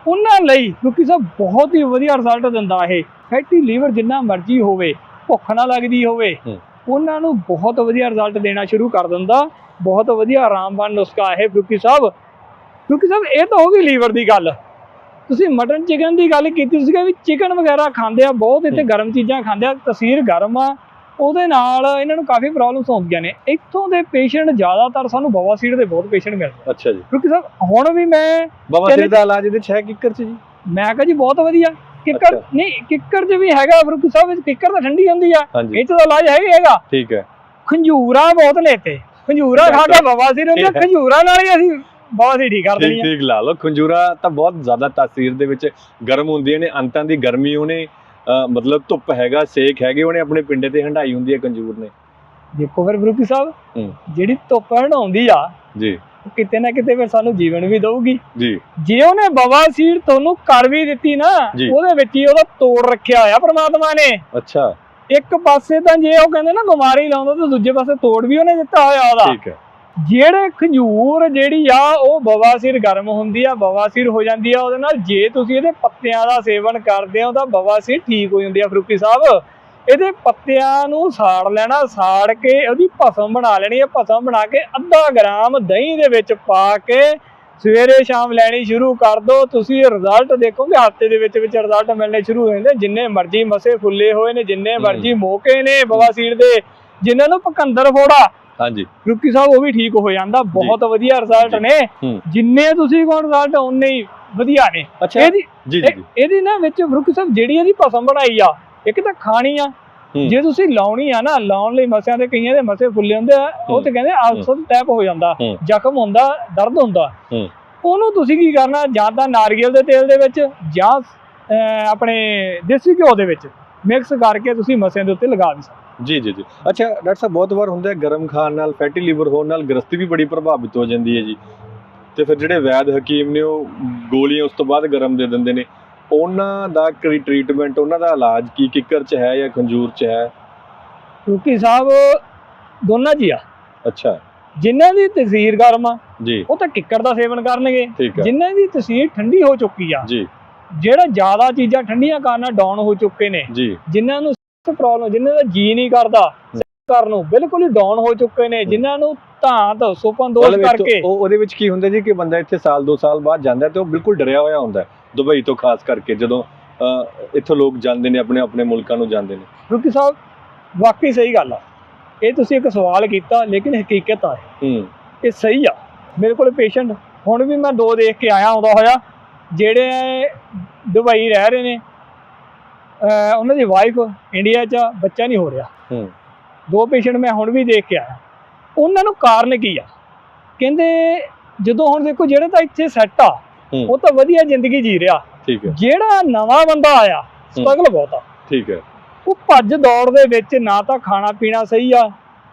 ਉਹਨਾਂ ਲਈ ਕਿਉਂਕਿ ਸਭ ਬਹੁਤ ਹੀ ਵਧੀਆ ਰਿਜ਼ਲਟ ਦਿੰਦਾ ਇਹ। ਫੈਟੀ ਲੀਵਰ ਜਿੰਨਾ ਮਰਜ਼ੀ ਹੋਵੇ ਭੁੱਖ ਨਾ ਲੱਗਦੀ ਹੋਵੇ। ਉਹਨਾਂ ਨੂੰ ਬਹੁਤ ਵਧੀਆ ਰਿਜ਼ਲਟ ਦੇਣਾ ਸ਼ੁਰੂ ਕਰ ਦਿੰਦਾ। ਬਹੁਤ ਵਧੀਆ ਆਰਾਮਬਾਨ ਨੁਸਖਾ ਇਹ ਫਰੂਕੀ ਸਾਹਿਬ। ਫਰੂਕੀ ਸਾਹਿਬ ਇਹ ਤਾਂ ਹੋ ਗਈ ਲੀਵਰ ਦੀ ਗੱਲ। ਤੁਸੀਂ ਮਟਨ ਚਿਕਨ ਦੀ ਗੱਲ ਕੀਤੀ ਸੀਗਾ ਵੀ ਚਿਕਨ ਵਗੈਰਾ ਖਾਂਦੇ ਆ ਬਹੁਤ ਇੱਥੇ। ਗਰਮ ਚੀਜ਼ਾਂ ਖਾਂਦੇ ਆ ਤਸੀਰ ਗਰਮ ਆ ਉਹਦੇ ਨਾਲ ਇਹਨਾਂ ਨੂੰ ਕਾਫੀ ਪ੍ਰੋਬਲਮਸ ਹੁੰਦੀਆਂ ਨੇ। ਇੱਥੋਂ ਦੇ ਪੇਸ਼ੈਂਟ ਜ਼ਿਆਦਾਤਰ ਸਾਨੂੰ ਬਵਾਸੀਰ ਦੇ ਬਹੁਤ ਪੇਸ਼ੈਂਟ ਮਿਲਦੇ ਅੱਛਾ ਜੀ। ਕਿਉਂਕਿ ਸਾਹਿਬ ਹੁਣ ਵੀ ਮੈਂ ਬਵਾਸੀਰ ਕਹਿੰਦੇ- ਦਾ ਇਲਾਜ ਇਹਦੇ 'ਚ ਹੈ ਕਿੱਕਰ 'ਚ ਜੀ? ਮੈਂ ਕਿਹਾ ਜੀ ਬਹੁਤ ਵਧੀਆ। ਕਿੱਕਰ। ਨਹੀਂ ਕਿੱਕਰ 'ਚ ਵੀ ਹੈਗਾ ਫਰੂਕ ਸਾਹਿਬ ਕਿੱਕਰ ਤਾਂ ਠੰਡੀ ਹੁੰਦੀ ਆ। ਇਹ 'ਚ ਤਾਂ ਇਲਾਜ ਹੈਗਾ ਹੀ ਹੈਗਾ। ਠੀਕ ਹੈ। ਖੰਜੂਰਾ ਬਹੁਤ ਨੇ ਇੱਥੇ। ਖੰਜੂਰਾ ਖਾ ਕੇ ਬਵਾਸੀਰ ਹੁੰਦੀ ਆ, ਠੀਕ ਹੈ। ਖੰਜੂਰਾ ਨਾਲ ਹੀ ਅਸੀਂ ਬਵਾਸੀਰ ਠੀਕ ਕਰ ਠੀਕ ਆ। ਠੀਕ ਲਾ ਲਓ। ਖੰਜੂਰਾ ਤਾਂ ਬਹੁਤ ਜ਼ਿਆਦਾ ਤਾਸੀਰ ਦੇ ਵਿੱਚ ਗਰਮ ਹੁੰਦੀਆਂ ਨੇ ਅੰਤਾਂ ਦੀ ਗਰਮੀ ਉਹਨੇ ਮਤਲਬ ਧੁੱਪ ਹੈਗਾ ਸੇਕ ਹੈਗੇ ਉਹਨੇ ਆਪਣੇ ਪਿੰਡੇ ਤੇ ਹੰਡਾਈ ਹੁੰਦੀ ਹੈ ਖੰਜੂਰ ਨੇ। ਦੇਖੋ ਫਿਰ ਬਰੂਕੀ ਸਾਹਿਬ ਹੂੰ। ਜਿਹੜੀ ਧੁੱਪ ਹਟਾਉਂਦੀ ਆ ਜੀ। ਕਿਤੇ ਨਾ ਕਿਤੇ ਫਿਰ ਸਾਨੂੰ ਜੀਵਨ ਵੀ ਦਊਗੀ। ਜੀ। ਜੇ ਉਹਨੇ ਬਵਾਸੀਰ ਤੁਹਾਨੂੰ ਕਰ ਵੀ ਦਿੱਤੀ ਨਾ। ਉਹਦੇ ਵਿੱਚ ਹੀ ਉਹਦਾ ਤੋੜ ਰੱਖਿਆ ਹੋਇਆ ਪ੍ਰਮਾਤਮਾ ਨੇ। ਅੱਛਾ। ਇੱਕ ਪਾਸੇ ਤਾਂ ਜੇ ਉਹ ਕਹਿੰਦੇ ਨਾ ਬਿਮਾਰੀ ਲਾਉਂਦਾ ਤਾਂ ਦੂਜੇ ਪਾਸੇ ਤੋੜ ਵੀ ਉਹਨੇ ਦਿੱਤਾ ਹੋਇਆ ਉਹਦਾ। ਠੀਕ ਹੈ। ਜਿਹੜੇ ਖੰਜੂਰ ਜਿਹੜੀ ਆ ਉਹ ਬਵਾਸੀਰ ਗਰਮ ਹੁੰਦੀ ਆ ਬਵਾਸੀਰ ਹੋ ਜਾਂਦੀ ਆ ਉਹਦੇ ਨਾਲ ਜੇ ਤੁਸੀਂ ਇਹਦੇ ਪੱਤਿਆਂ ਦਾ ਸੇਵਨ ਕਰਦੇ ਹੋ ਤਾਂ ਬਵਾਸੀਰ ਠੀਕ ਹੋ ਜਾਂਦੀ ਆ ਫਰੂਕੀ ਸਾਹਿਬ। ਇਹਦੇ ਪੱਤਿਆਂ ਨੂੰ ਸਾੜ ਲੈਣਾ ਸਾੜ ਕੇ ਉਹਦੀ ਭਸਮ ਬਣਾ ਲੈਣੀ ਹੈ ਭਸਮ ਬਣਾ ਕੇ ਅੱਧਾ ਗ੍ਰਾਮ ਦਹੀਂ ਦੇ ਵਿੱਚ ਪਾ ਕੇ ਸਵੇਰੇ ਸ਼ਾਮ ਲੈਣੀ ਸ਼ੁਰੂ ਕਰ ਦਿਓ ਤੁਸੀਂ ਰਿਜ਼ਲਟ ਦੇਖੋਗੇ ਹਫ਼ਤੇ ਦੇ ਵਿੱਚ ਵਿੱਚ ਰਿਜ਼ਲਟ ਮਿਲਣੇ ਸ਼ੁਰੂ ਹੋ ਜਾਂਦੇ ਜਿੰਨੇ ਮਰਜ਼ੀ ਮਸੇ ਫੁੱਲੇ ਹੋਏ ਨੇ ਜਿੰਨੇ। ਮਰਜ਼ੀ ਮੋਕੇ ਨੇ ਬਵਾਸੀਰ ਦੇ। ਜਿਨ੍ਹਾਂ ਨੂੰ ਪਕੰਦਰ ਫੋੜਾ ਹਾਂਜੀ ਰੁਕੀ ਸਾਹਿਬ ਉਹ ਵੀ ਠੀਕ ਹੋ ਜਾਂਦਾ ਬਹੁਤ ਵਧੀਆ ਰਿਜ਼ਲਟ। ਨੇ। ਜਿੰਨੇ ਤੁਸੀਂ ਕੋਲ ਰਿਜ਼ਲਟ ਉਨੇ ਹੀ ਵਧੀਆ ਨੇ ਅੱਛਾ ਇਹਦੀ ਜੀ ਜੀ ਇਹ- ਇਹਦੀ ਨਾ ਵਿੱਚ ਰੁਕੀ ਸਾਹਿਬ ਜਿਹੜੀ ਇਹਦੀ ਭਸਮ ਬਣਾਈ ਆ ਇੱਕ ਤਾਂ ਖਾਣੀ ਆ। ਜੇ ਤੁਸੀਂ ਲਾਉਣੀ ਆ ਨਾ ਲਾਉਣ ਲਈ ਮਸਿਆਂ ਦੇ ਕਈਆਂ ਦੇ ਮਸੇ ਫੁੱਲੇ ਹੁੰਦੇ ਆ ਉਹ। ਤੇ ਕਹਿੰਦੇ ਅਲਸਰ ਟੈਪ ਹੋ ਜਾਂਦਾ। ਜ਼ਖਮ ਹੁੰਦਾ ਦਰਦ ਹੁੰਦਾ। ਉਹਨੂੰ ਤੁਸੀਂ ਕੀ ਕਰਨਾ ਜਾਂ ਤਾਂ ਨਾਰੀਅਲ ਦੇ ਤੇਲ ਦੇ ਵਿੱਚ ਜਾਂ ਆਪਣੇ ਦੇਸੀ ਘਿਓ ਦੇ ਵਿੱਚ ਮਿਕਸ ਕਰਕੇ ਤੁਸੀਂ ਮਸਿਆਂ ਦੇ ਉੱਤੇ ਲਗਾ ਦਿਓ ਜੀ ਜੀ ਜੀ। ਅੱਛਾ ਡਾਕਟਰ ਸਾਹਿਬ ਬਹੁਤ ਵਾਰ ਹੁੰਦਾ ਹੈ ਗਰਮ ਖਾਣ ਨਾਲ ਫੈਟੀ ਲੀਵਰ ਹੋਣ ਨਾਲ ਗ੍ਰਸਤੀ ਵੀ ਬੜੀ ਪ੍ਰਭਾਵਿਤ ਹੋ ਜਾਂਦੀ ਹੈ ਜੀ। ਤੇ ਫਿਰ ਜਿਹੜੇ ਵੈਦ ਹਕੀਮ ਨੇ ਉਹ ਗੋਲੀਆਂ ਉਸ ਤੋਂ ਬਾਅਦ ਗਰਮ ਦੇ ਦਿੰਦੇ ਨੇ। ਉਹਨਾਂ ਦਾ ਕੋਈ ਟ੍ਰੀਟਮੈਂਟ ਉਹਨਾਂ ਦਾ ਇਲਾਜ ਕੀ ਕਿੱਕਰ ਚ ਹੈ ਜਾਂ ਖੰਜੂਰ ਚ ਹੈ? ਰੁਕੀ ਸਾਹਿਬ ਦੋਨਾਂ ਜੀ ਆ। ਅੱਛਾ। ਜਿਨ੍ਹਾਂ ਦੀ ਤਸੀਰ ਗਰਮ ਆ ਜੀ। ਉਹ ਤਾਂ ਕਿੱਕਰ ਦਾ ਸੇਵਨ ਕਰਨਗੇ। ਜਿਨ੍ਹਾਂ ਦੀ ਤਸੀਰ ਠੰਡੀ ਹੋ ਚੁੱਕੀ ਆ ਜੀ। ਜਿਹੜਾ ਜ਼ਿਆਦਾ ਚੀਜ਼ਾਂ ਠੰਡੀਆਂ ਕਾਰਨ ਡਾਊਨ ਹੋ ਚੁੱਕੇ ਨੇ ਜੀ। ਜਿਨ੍ਹਾਂ ਨੂੰ ਪ੍ਰੋਬਲਮ ਜਿਨ੍ਹਾਂ ਦਾ ਜੀ ਨਹੀਂ ਕਰਦਾ ਕਰਨ ਨੂੰ ਬਿਲਕੁਲ ਹੀ ਡਾਊਨ ਹੋ ਚੁੱਕੇ ਨੇ ਜਿਨ੍ਹਾਂ ਨੂੰ ਧਾਂਤ ਸੁਪਨ ਦੋਸ਼ ਕਰਕੇ। ਉਹ ਉਹਦੇ ਵਿੱਚ ਕੀ ਹੁੰਦਾ ਜੀ ਕਿ ਬੰਦਾ ਇੱਥੇ ਸਾਲ 2 ਸਾਲ ਬਾਅਦ ਜਾਂਦਾ ਤੇ ਉਹ ਬਿਲਕੁਲ ਡਰਿਆ ਹੋਇਆ ਹੁੰਦਾ ਹੈ ਦੁਬਈ ਤੋਂ ਖਾਸ ਕਰਕੇ ਜਦੋਂ ਇੱਥੋਂ ਲੋਕ ਜਾਂਦੇ ਨੇ ਆਪਣੇ ਆਪਣੇ ਮੁਲਕਾਂ ਨੂੰ ਜਾਂਦੇ ਨੇ। ਰੁਕੀ ਸਾਹਿਬ ਵਾਕਈ ਸਹੀ ਗੱਲ ਆ। ਇਹ ਤੁਸੀਂ ਇੱਕ ਸਵਾਲ ਕੀਤਾ ਲੇਕਿਨ ਹਕੀਕਤ ਆ ਇਹ। ਹੂੰ। ਇਹ ਸਹੀ ਆ। ਮੇਰੇ ਕੋਲ ਪੇਸ਼ੈਂਟ ਹੁਣ ਵੀ ਮੈਂ ਦੋ ਦੇਖ ਕੇ ਆਇਆ ਆਉਂਦਾ ਹੋਇਆ ਜਿਹੜੇ ਦੁਬਈ ਰਹਿ ਰਹੇ ਨੇ ਉਹਨਾਂ ਦੀ ਵਾਈਫ ਇੰਡੀਆ 'ਚ ਬੱਚਾ ਨਹੀਂ ਹੋ ਰਿਹਾ। ਹੂੰ। ਦੋ ਪੇਸ਼ੈਂਟ ਮੈਂ ਹੁਣ ਵੀ ਦੇਖ ਕੇ ਆਇਆ। ਉਹਨਾਂ ਨੂੰ ਕਾਰਨ ਕੀ ਆ? ਕਹਿੰਦੇ ਜਦੋਂ ਹੁਣ ਦੇਖੋ ਜਿਹੜੇ ਤਾਂ ਇੱਥੇ ਸੈੱਟ ਆ ਉਹ ਤਾਂ ਵਧੀਆ ਜ਼ਿੰਦਗੀ ਜੀ ਰਿਹਾ। ਠੀਕ ਹੈ। ਜਿਹੜਾ ਨਵਾਂ ਬੰਦਾ ਆਇਆ ਸਟਰਗਲ ਬਹੁਤ ਆ। ਠੀਕ ਹੈ। ਉਹ ਭੱਜ ਦੌੜ ਦੇ ਵਿੱਚ ਨਾ ਤਾਂ ਖਾਣਾ ਪੀਣਾ ਸਹੀ ਆ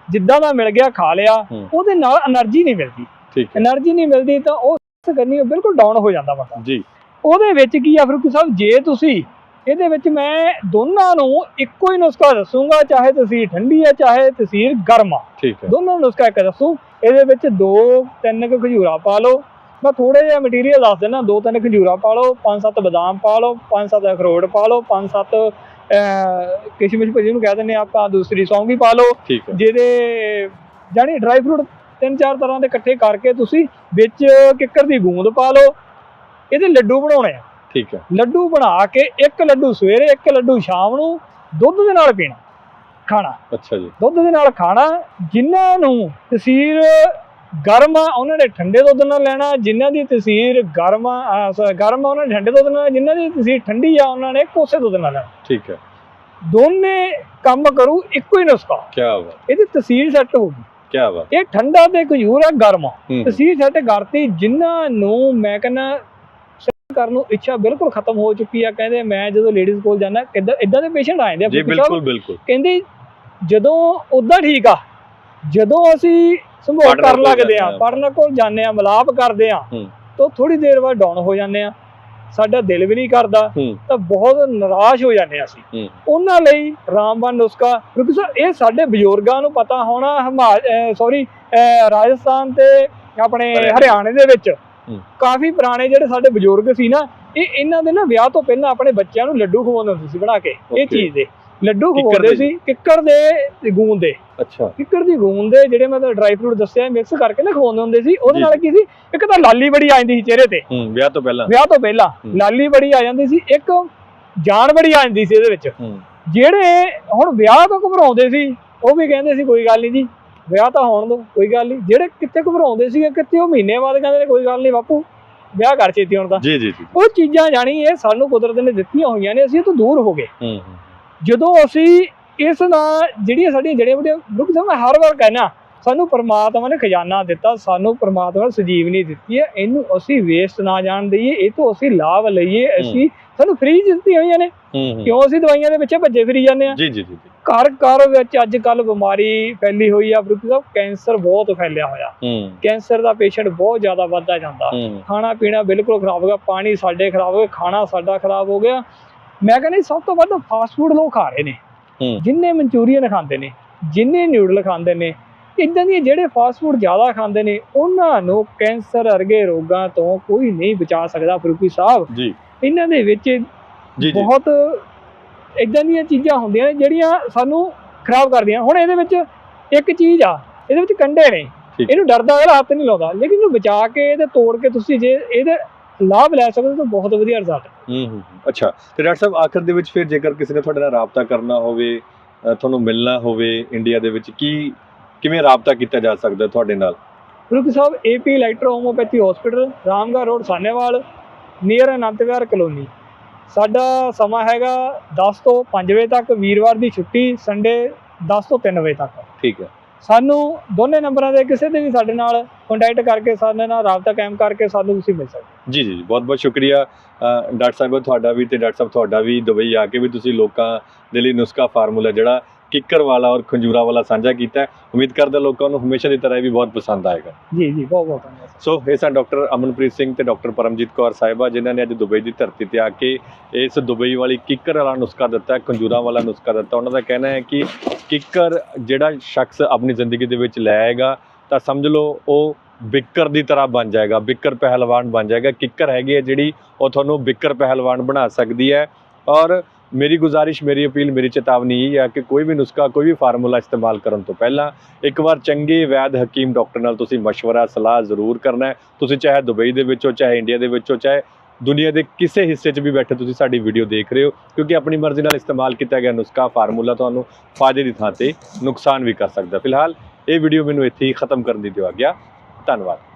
ਜਿੱਦਾਂ ਦਾ ਮਿਲ ਗਿਆ ਖਾ ਲਿਆ ਉਹਦੇ ਨਾਲ એનર્ਜੀ ਨਹੀਂ ਮਿਲਦੀ। ਠੀਕ ਹੈ। એનર્ਜੀ ਨਹੀਂ ਮਿਲਦੀ ਤਾਂ ਉਹ ਕਰਨੀ ਬਿਲਕੁਲ ਡਾਊਨ ਹੋ ਜਾਂਦਾ ਬੰਦਾ। ਜੀ। ਉਹਦੇ ਵਿੱਚ ਕੀ ਆ ਫਿਰ ਕਿ ਸਾਹਿਬ ਜੇ ਤੁਸੀਂ ਇਹਦੇ ਵਿੱਚ ਮੈਂ ਦੋਨਾਂ ਨੂੰ ਇੱਕੋ ਹੀ ਨੁਸਖਾ ਦੱਸੂਗਾ ਚਾਹੇ ਤਸੀਰ ਠੰਡੀ ਆ ਚਾਹੇ ਤਸੀਰ ਗਰਮ ਆ। ਠੀਕ ਹੈ। ਦੋਨਾਂ ਨੂੰ ਨੁਸਖਾ ਇੱਕ ਦੱਸੂ। ਇਹਦੇ ਵਿੱਚ ਦੋ ਤਿੰਨ ਕੁ ਖਜੂਰਾ ਪਾ ਲਓ। ਮੈਂ ਥੋੜੇ ਜਿਹਾ ਮਟੀਰੀਅਲ ਦੱਸ ਦਿੰਦਾ ਦੋ ਤਿੰਨ ਖਜੂਰਾ ਪਾ ਲਓ ਪੰਜ ਸੱਤ ਬਦਾਮ ਪਾ ਲਓ ਪੰਜ ਸੱਤ ਅਖਰੋਟ ਪਾ ਲਓ ਪੰਜ ਸੱਤ ਕਿਸ਼ਮਿਸ਼ ਭਾਜੀ ਨੂੰ ਕਹਿ ਦਿੰਦੇ ਆਪਾਂ ਦੂਸਰੀ ਸੌਂਗੀ ਪਾ ਲਓ। ਜਿਹਦੇ ਜਾਨੀ ਡਰਾਈ ਫਰੂਟ ਤਿੰਨ ਚਾਰ ਤਰ੍ਹਾਂ ਦੇ ਇਕੱਠੇ ਕਰਕੇ ਤੁਸੀਂ ਵਿੱਚ ਕਿੱਕਰ ਦੀ ਗੂੰਦ ਪਾ ਲਓ। ਇਹਦੇ ਲੱਡੂ ਬਣਾਉਣੇ ਆ। ਠੀਕ ਹੈ। ਲੱਡੂ ਬਣਾ ਕੇ ਇੱਕ ਲੱਡੂ ਸਵੇਰੇ ਇੱਕ ਲੱਡੂ ਸ਼ਾਮ ਨੂੰ ਦੁੱਧ ਦੇ ਨਾਲ ਪੀਣਾ ਖਾਣਾ। ਅੱਛਾ ਜੀ। ਦੁੱਧ ਦੇ ਨਾਲ ਖਾਣਾ ਜਿਨ੍ਹਾਂ ਨੂੰ ਤਸੀਰ ਗਰਮ ਆ ਉਹਨਾਂ ਨੇ ਠੰਡੇ ਦੁੱਧ ਨਾਲ ਲੈਣਾ ਜਿਨ੍ਹਾਂ ਦੀ ਤਸੀਰ ਗਰਮ ਆ ਗਰਮ ਆ ਉਹਨਾਂ ਨੇ ਠੰਡੇ ਦੁੱਧ ਨਾਲ ਜਿਨ੍ਹਾਂ ਦੀ ਤਸੀਰ ਠੰਡੀ ਆ ਉਹਨਾਂ ਨੇ ਕੋਸੇ ਦੁੱਧ ਨਾਲ ਲੈਣਾ। ਠੀਕ ਹੈ। ਦੋਨੇ ਕੰਮ ਕਰੂ ਇੱਕੋ ਹੀ ਨੁਸਖਾ। ਕੀ ਬਾਤ ਇਹਦੀ ਤਸੀਰ ਸੈੱਟ ਹੋਊਗੀ ਕੀ ਬਾਤ ਇਹ ਠੰਡਾ ਤੇ ਖਜੂਰ ਆ ਗਰਮ। ਹੂੰ। ਤਸੀਰ ਸੈੱਟ ਕਰਤੀ ਜਿਨ੍ਹਾਂ ਨੂੰ ਮੈਂ ਕਹਿੰਦਾ ਕਰਨ ਨੂੰ ਇੱਛਾ ਬਿਲਕੁਲ ਖਤਮ ਹੋ ਚੁੱਕੀ ਆ ਕਹਿੰਦੇ ਮੈਂ ਜਦੋਂ ਲੇਡੀਜ਼ ਕੋਲ ਜਾਂਦਾ ਕਿੱਦਾਂ ਇਦਾਂ ਦੇ ਪੇਸ਼ੈਂਟ ਆ ਜਾਂਦੇ ਆ ਜੀ। ਬਿਲਕੁਲ ਬਿਲਕੁਲ ਕਹਿੰਦੇ ਜਦੋਂ ਉਦਾਂ ਠੀਕ ਆ ਜਦੋਂ ਅਸੀਂ ਸੰਭੋਗ ਕਰਨ ਲੱਗਦੇ ਆ। ਪੜਨ ਕੋਲ ਜਾਂਦੇ ਆ ਮਲਾਪ ਕਰਦੇ ਆ। ਤਾਂ ਥੋੜੀ ਦੇਰ ਬਾਅਦ ਡਾਊਨ ਹੋ ਜਾਂਦੇ ਆ ਸਾਡਾ ਦਿਲ ਵੀ ਨਹੀਂ ਕਰਦਾ ਤਾਂ ਬਹੁਤ ਨਿਰਾਸ਼ ਹੋ ਜਾਂਦੇ ਆ ਅਸੀਂ ਉਹਨਾਂ ਲਈ ਰਾਮਬਾਨ ਨੁਸਖਾ ਕਿਉਂਕਿ ਸਰ ਇਹ ਸਾਡੇ ਬਜ਼ੁਰਗਾਂ ਨੂੰ ਪਤਾ ਹੋਣਾ ਸੌਰੀ ਰਾਜਸਥਾਨ ਤੇ ਆਪਣੇ ਹਰਿਆਣਾ। ਦੇ ਵਿੱਚ। ਕਾਫੀ ਪੁਰਾਣੇ ਜਿਹੜੇ ਸਾਡੇ ਬਜ਼ੁਰਗ ਸੀ ਨਾ ਇਹ ਇਹਨਾਂ ਦੇ ਨਾ ਵਿਆਹ ਤੋਂ ਪਹਿਲਾਂ ਆਪਣੇ ਬੱਚਿਆਂ ਨੂੰ ਲੱਡੂ ਖਵਾਉਂਦੇ ਹੁੰਦੇ ਸੀ ਬਣਾ ਕੇ ਇਹ. ਚੀਜ਼ ਦੇ। ਲੱਡੂ ਖਵਾਉਂਦੇ ਸੀ ਕਿੱਕਰ ਦੇ ਗੂੰਦ ਦੇ। ਅੱਛਾ। ਕਿੱਕਰ ਦੀ ਗੂੰਦ ਦੇ ਜਿਹੜੇ ਮੈਂ ਡਰਾਈ ਫਰੂਟ ਦੱਸਿਆ ਮਿਕਸ ਕਰਕੇ ਨਾ ਖਵਾਉਂਦੇ ਹੁੰਦੇ ਸੀ ਉਹਦੇ। ਨਾਲ ਕੀ ਸੀ ਇੱਕ ਤਾਂ ਲਾਲੀ ਬੜੀ ਆ ਜਾਂਦੀ ਸੀ ਚਿਹਰੇ ਤੇ। ਹੂੰ ਵਿਆਹ ਤੋਂ ਪਹਿਲਾਂ। ਵਿਆਹ ਤੋਂ ਪਹਿਲਾਂ। ਲਾਲੀ ਬੜੀ ਆ ਜਾਂਦੀ ਸੀ ਇੱਕ ਜਾਨ ਬੜੀ ਆ ਜਾਂਦੀ ਸੀ ਇਹਦੇ ਵਿੱਚ। ਹੂੰ। ਜਿਹੜੇ ਹੁਣ ਵਿਆਹ ਤੋਂ ਘਬਰਾਉਂਦੇ ਸੀ ਉਹ ਵੀ ਕਹਿੰਦੇ ਸੀ ਕੋਈ ਗੱਲ ਨਹੀਂ ਜੀ ਵਿਆਹ ਤਾਂ ਹੋਣ ਦੋ ਕੋਈ ਗੱਲ ਨਹੀਂ। ਜਿਹੜੇ ਕਿੱਥੇ ਘਬਰਾਉਂਦੇ ਸੀ ਕਿੱਥੇ ਉਹ ਮਹੀਨੇ ਬਾਅਦ ਕਹਿੰਦੇ ਨੇ ਕੋਈ ਗੱਲ ਨਹੀਂ ਬਾਪੂ ਵਿਆਹ ਕਰ ਛੇਤੀ ਹੁਣ ਤਾਂ। ਜੀ ਜੀ ਜੀ। ਉਹ ਚੀਜ਼ਾਂ ਜਾਣੀ ਇਹ ਸਾਨੂੰ ਕੁਦਰਤ ਨੇ ਦਿੱਤੀਆਂ ਹੋਈਆਂ ਨੇ ਅਸੀਂ ਇਹ ਤੋਂ ਦੂਰ ਹੋ ਗਏ। ਹੂੰ ਜਦੋਂ ਅਸੀਂ ਇਸ ਨਾਲ ਜਿਹੜੀਆਂ ਸਾਡੀਆਂ ਜੜੀਆਂ ਬੂਟੀਆਂ ਰੁਕ ਜਾ ਮੈਂ ਹਰ ਵਾਰ ਕਹਿਣਾ ਸਾਨੂੰ ਪ੍ਰਮਾਤਮਾ ਨੇ ਖਜ਼ਾਨਾ ਦਿੱਤਾ ਸਾਨੂੰ ਪ੍ਰਮਾਤਮਾ ਨੇ ਸੰਜੀਵਨੀ ਦਿੱਤੀ ਹੈ ਇਹਨੂੰ ਅਸੀਂ ਵੇਸਟ ਨਾ ਜਾਣ ਦਈਏ ਇਹ ਤੋਂ ਅਸੀਂ ਲਾਭ ਲਈਏ ਅਸੀਂ ਸਾਨੂੰ ਫ੍ਰੀ ਦਿੱਤੀਆਂ ਹੋਈਆਂ ਨੇ। ਕਿਉਂ ਅਸੀਂ ਦਵਾਈਆਂ ਦੇ ਪਿੱਛੇ ਭੱਜੇ ਫਿਰੀ ਜਾਂਦੇ ਆ ਜੀ ਜੀ ਜੀ। ਘਰ ਘਰ ਵਿੱਚ ਅੱਜ ਕੱਲ ਬਿਮਾਰੀ ਫੈਲੀ ਹੋਈ ਆ ਫਰੂਕੀ ਸਾਹਿਬ ਕੈਂਸਰ ਬਹੁਤ ਫੈਲਿਆ ਹੋਇਆ। ਕੈਂਸਰ ਦਾ ਪੇਸ਼ੈਂਟ ਬਹੁਤ ਜ਼ਿਆਦਾ ਵੱਧਦਾ ਜਾਂਦਾ। ਖਾਣਾ ਪੀਣਾ ਬਿਲਕੁਲ ਖਰਾਬ ਹੋ ਗਿਆ ਪਾਣੀ ਸਾਡੇ ਖਰਾਬ ਹੋ ਗਿਆ ਖਾਣਾ ਸਾਡਾ ਖਰਾਬ ਹੋ ਗਿਆ। ਮੈਂ ਕਹਿੰਦਾ ਸਭ ਤੋਂ ਵੱਧ ਫਾਸਟ ਫੂਡ ਲੋਕ ਖਾ ਰਹੇ ਨੇ। ਜਿੰਨੇ ਮਨਚੂਰੀਅਨ ਖਾਂਦੇ ਨੇ ਜਿੰਨੇ ਨਿਊਡਲ ਖਾਂਦੇ ਨੇ ਇਦਾਂ ਦੀਆਂ ਜਿਹੜੇ ਫਾਸਟ ਫੂਡ ਜ਼ਿਆਦਾ ਖਾਂਦੇ ਨੇ ਉਹਨਾਂ ਨੂੰ ਕੈਂਸਰ ਵਰਗੇ ਰੋਗਾਂ ਤੋਂ ਕੋਈ ਨਹੀਂ ਬਚਾ ਸਕਦਾ ਫਰੂਕੀ ਸਾਹਿਬ। ਜੀ। ਇਹਨਾਂ ਦੇ ਵਿੱਚ ਬਹੁਤ ਇਦਾਂ ਦੀਆਂ ਚੀਜ਼ਾਂ ਹੁੰਦੀਆਂ ਨੇ ਜਿਹੜੀਆਂ ਸਾਨੂੰ ਖਰਾਬ ਕਰਦੀਆਂ। ਹੁਣ ਇਹਦੇ ਵਿੱਚ ਇੱਕ ਚੀਜ਼ ਆ ਇਹਦੇ ਵਿੱਚ ਕੰਡੇ ਨੇ। ਇਹਨੂੰ ਡਰਦਾ ਅਗਲਾ ਹੱਥ ਨਹੀਂ ਲਾਉਂਦਾ। ਲੇਕਿਨ ਇਹਨੂੰ ਬਚਾ ਕੇ ਇਹਦੇ ਤੋੜ ਕੇ ਤੁਸੀਂ ਜੇ ਇਹਦੇ ਲਾਭ ਲੈ ਸਕਦੇ ਤਾਂ ਬਹੁਤ ਵਧੀਆ ਰਿਜ਼ਲਟ ਹੂੰ ਹੂੰ। ਅੱਛਾ ਤੇ ਡਾਕਟਰ ਸਾਹਿਬ ਆਖਰ ਦੇ ਵਿੱਚ ਫਿਰ ਜੇਕਰ ਕਿਸੇ ਨੇ ਤੁਹਾਡੇ ਨਾਲ ਰਾਬਤਾ ਕਰਨਾ ਹੋਵੇ ਤੁਹਾਨੂੰ ਮਿਲਣਾ ਹੋਵੇ ਇੰਡੀਆ ਦੇ ਵਿੱਚ ਕੀ ਕਿਵੇਂ ਰਾਬਤਾ ਕੀਤਾ ਜਾ ਸਕਦਾ ਤੁਹਾਡੇ ਨਾਲ? Guru Sahib AP electro homeopathy hospital Ramgarh road Sanewal near Anant Vihar colony ਸਾਡਾ ਸਮਾਂ ਹੈਗਾ 10 ਤੋਂ 5 ਵਜੇ ਤੱਕ ਵੀਰਵਾਰ ਦੀ ਛੁੱਟੀ ਸੰਡੇ 10 ਤੋਂ 3 ਵਜੇ ਤੱਕ। ਠੀਕ ਹੈ। ਸਾਨੂੰ ਦੋਨੇ ਨੰਬਰਾਂ ਦੇ ਕਿਸੇ ਤੇ ਵੀ ਸਾਡੇ ਨਾਲ ਕੰਟੈਕਟ ਕਰਕੇ ਸਾਡੇ ਨਾਲ ਰਾਬਤਾ ਕਾਇਮ ਕਰਕੇ ਸਾਨੂੰ ਤੁਸੀਂ ਮਿਲ ਸਕਦੇ। ਜੀ ਜੀ ਬਹੁਤ ਬਹੁਤ ਸ਼ੁਕਰੀਆ। ਡਾਕਟਰ ਸਾਹਿਬ ਤੁਹਾਡਾ ਵੀ ਤੇ ਡਾਕਟਰ ਸਾਹਿਬ ਤੁਹਾਡਾ ਵੀ ਦੁਬਈ ਆ ਕੇ ਵੀ ਤੁਸੀਂ ਲੋਕਾਂ ਦੇ ਲਈ ਨੁਸਖਾ ਫਾਰਮੂਲਾ ਜਿਹੜਾ ਕਿੱਕਰ ਵਾਲਾ ਔਰ ਖੰਜੂਰਾ ਵਾਲਾ ਸਾਂਝਾ ਕੀਤਾ। ਉਮੀਦ ਕਰਦਾ ਲੋਕਾਂ ਨੂੰ ਹਮੇਸ਼ਾ ਦੀ ਤਰ੍ਹਾਂ ਇਹ ਵੀ ਬਹੁਤ ਪਸੰਦ ਆਏਗਾ। ਜੀ ਜੀ ਬਹੁਤ ਬਹੁਤ ਧੰਨਵਾਦ। ਸੋ ਇਹ ਸਨ ਡਾਕਟਰ ਅਮਨਪ੍ਰੀਤ ਸਿੰਘ ਤੇ ਡਾਕਟਰ ਪਰਮਜੀਤ ਕੌਰ ਸਾਹਿਬਾ ਜਿਨ੍ਹਾਂ ਨੇ ਅੱਜ ਦੁਬਈ ਦੀ ਧਰਤੀ ਤੇ ਆ ਕੇ ਇਸ ਦੁਬਈ ਵਾਲੀ ਕਿੱਕਰ ਵਾਲਾ ਨੁਸਖਾ ਦਿੱਤਾ ਖੰਜੂਰਾ ਵਾਲਾ ਨੁਸਖਾ ਦਿੱਤਾ। ਉਹਨਾਂ ਦਾ ਕਹਿਣਾ ਹੈ ਕਿ ਕਿੱਕਰ ਜਿਹੜਾ ਸ਼ਖਸ ਆਪਣੀ ਜ਼ਿੰਦਗੀ ਦੇ ਵਿੱਚ ਲੈ ਆਏਗਾ ਤਾਂ ਸਮਝ ਲਓ ਉਹ ਬਿੱਕਰ ਦੀ ਤਰ੍ਹਾਂ ਬਣ ਜਾਏਗਾ ਬਿੱਕਰ ਪਹਿਲਵਾਨ ਬਣ ਜਾਏਗਾ। ਕਿੱਕਰ ਹੈਗੀ ਹੈ ਜਿਹੜੀ ਉਹ ਤੁਹਾਨੂੰ ਬਿੱਕਰ ਪਹਿਲਵਾਨ ਬਣਾ ਸਕਦੀ ਹੈ। ਔਰ ਮੇਰੀ ਗੁਜ਼ਾਰਿਸ਼ ਮੇਰੀ ਅਪੀਲ ਮੇਰੀ ਚੇਤਾਵਨੀ ਇਹ ਹੈ ਕਿ ਕੋਈ ਵੀ ਨੁਸਖਾ ਕੋਈ ਵੀ ਫਾਰਮੂਲਾ ਇਸਤੇਮਾਲ ਕਰਨ ਤੋਂ ਪਹਿਲਾਂ ਇੱਕ ਵਾਰ ਚੰਗੇ ਵੈਦ ਹਕੀਮ ਡਾਕਟਰ ਨਾਲ ਤੁਸੀਂ مشورہ ਸਲਾਹ ਜ਼ਰੂਰ ਕਰਨਾ ਹੈ ਤੁਸੀਂ ਚਾਹੇ ਦੁਬਈ ਦੇ ਵਿੱਚੋਂ ਚਾਹੇ ਇੰਡੀਆ ਦੇ ਵਿੱਚੋਂ ਚਾਹੇ ਦੁਨੀਆ ਦੇ ਕਿਸੇ ਹਿੱਸੇ 'ਚ ਵੀ ਬੈਠੇ ਤੁਸੀਂ ਸਾਡੀ ਵੀਡੀਓ ਦੇਖ ਰਹੇ ਹੋ ਕਿਉਂਕਿ ਆਪਣੀ ਮਰਜ਼ੀ ਨਾਲ ਇਸਤੇਮਾਲ ਕੀਤਾ ਗਿਆ ਨੁਸਖਾ ਫਾਰਮੂਲਾ ਤੁਹਾਨੂੰ ਫਾਇਦੇ ਦੀ ਥਾਂ ਤੇ ਨੁਕਸਾਨ ਵੀ ਕਰ ਸਕਦਾ ਫਿਲਹਾਲ ਇਹ ਵੀਡੀਓ ਮੈਨੂੰ ਇੱਥੇ ਹੀ ਖਤਮ ਕਰਨ ਦੀ ਦਿਓ ਗਿਆ ਧੰਨਵਾਦ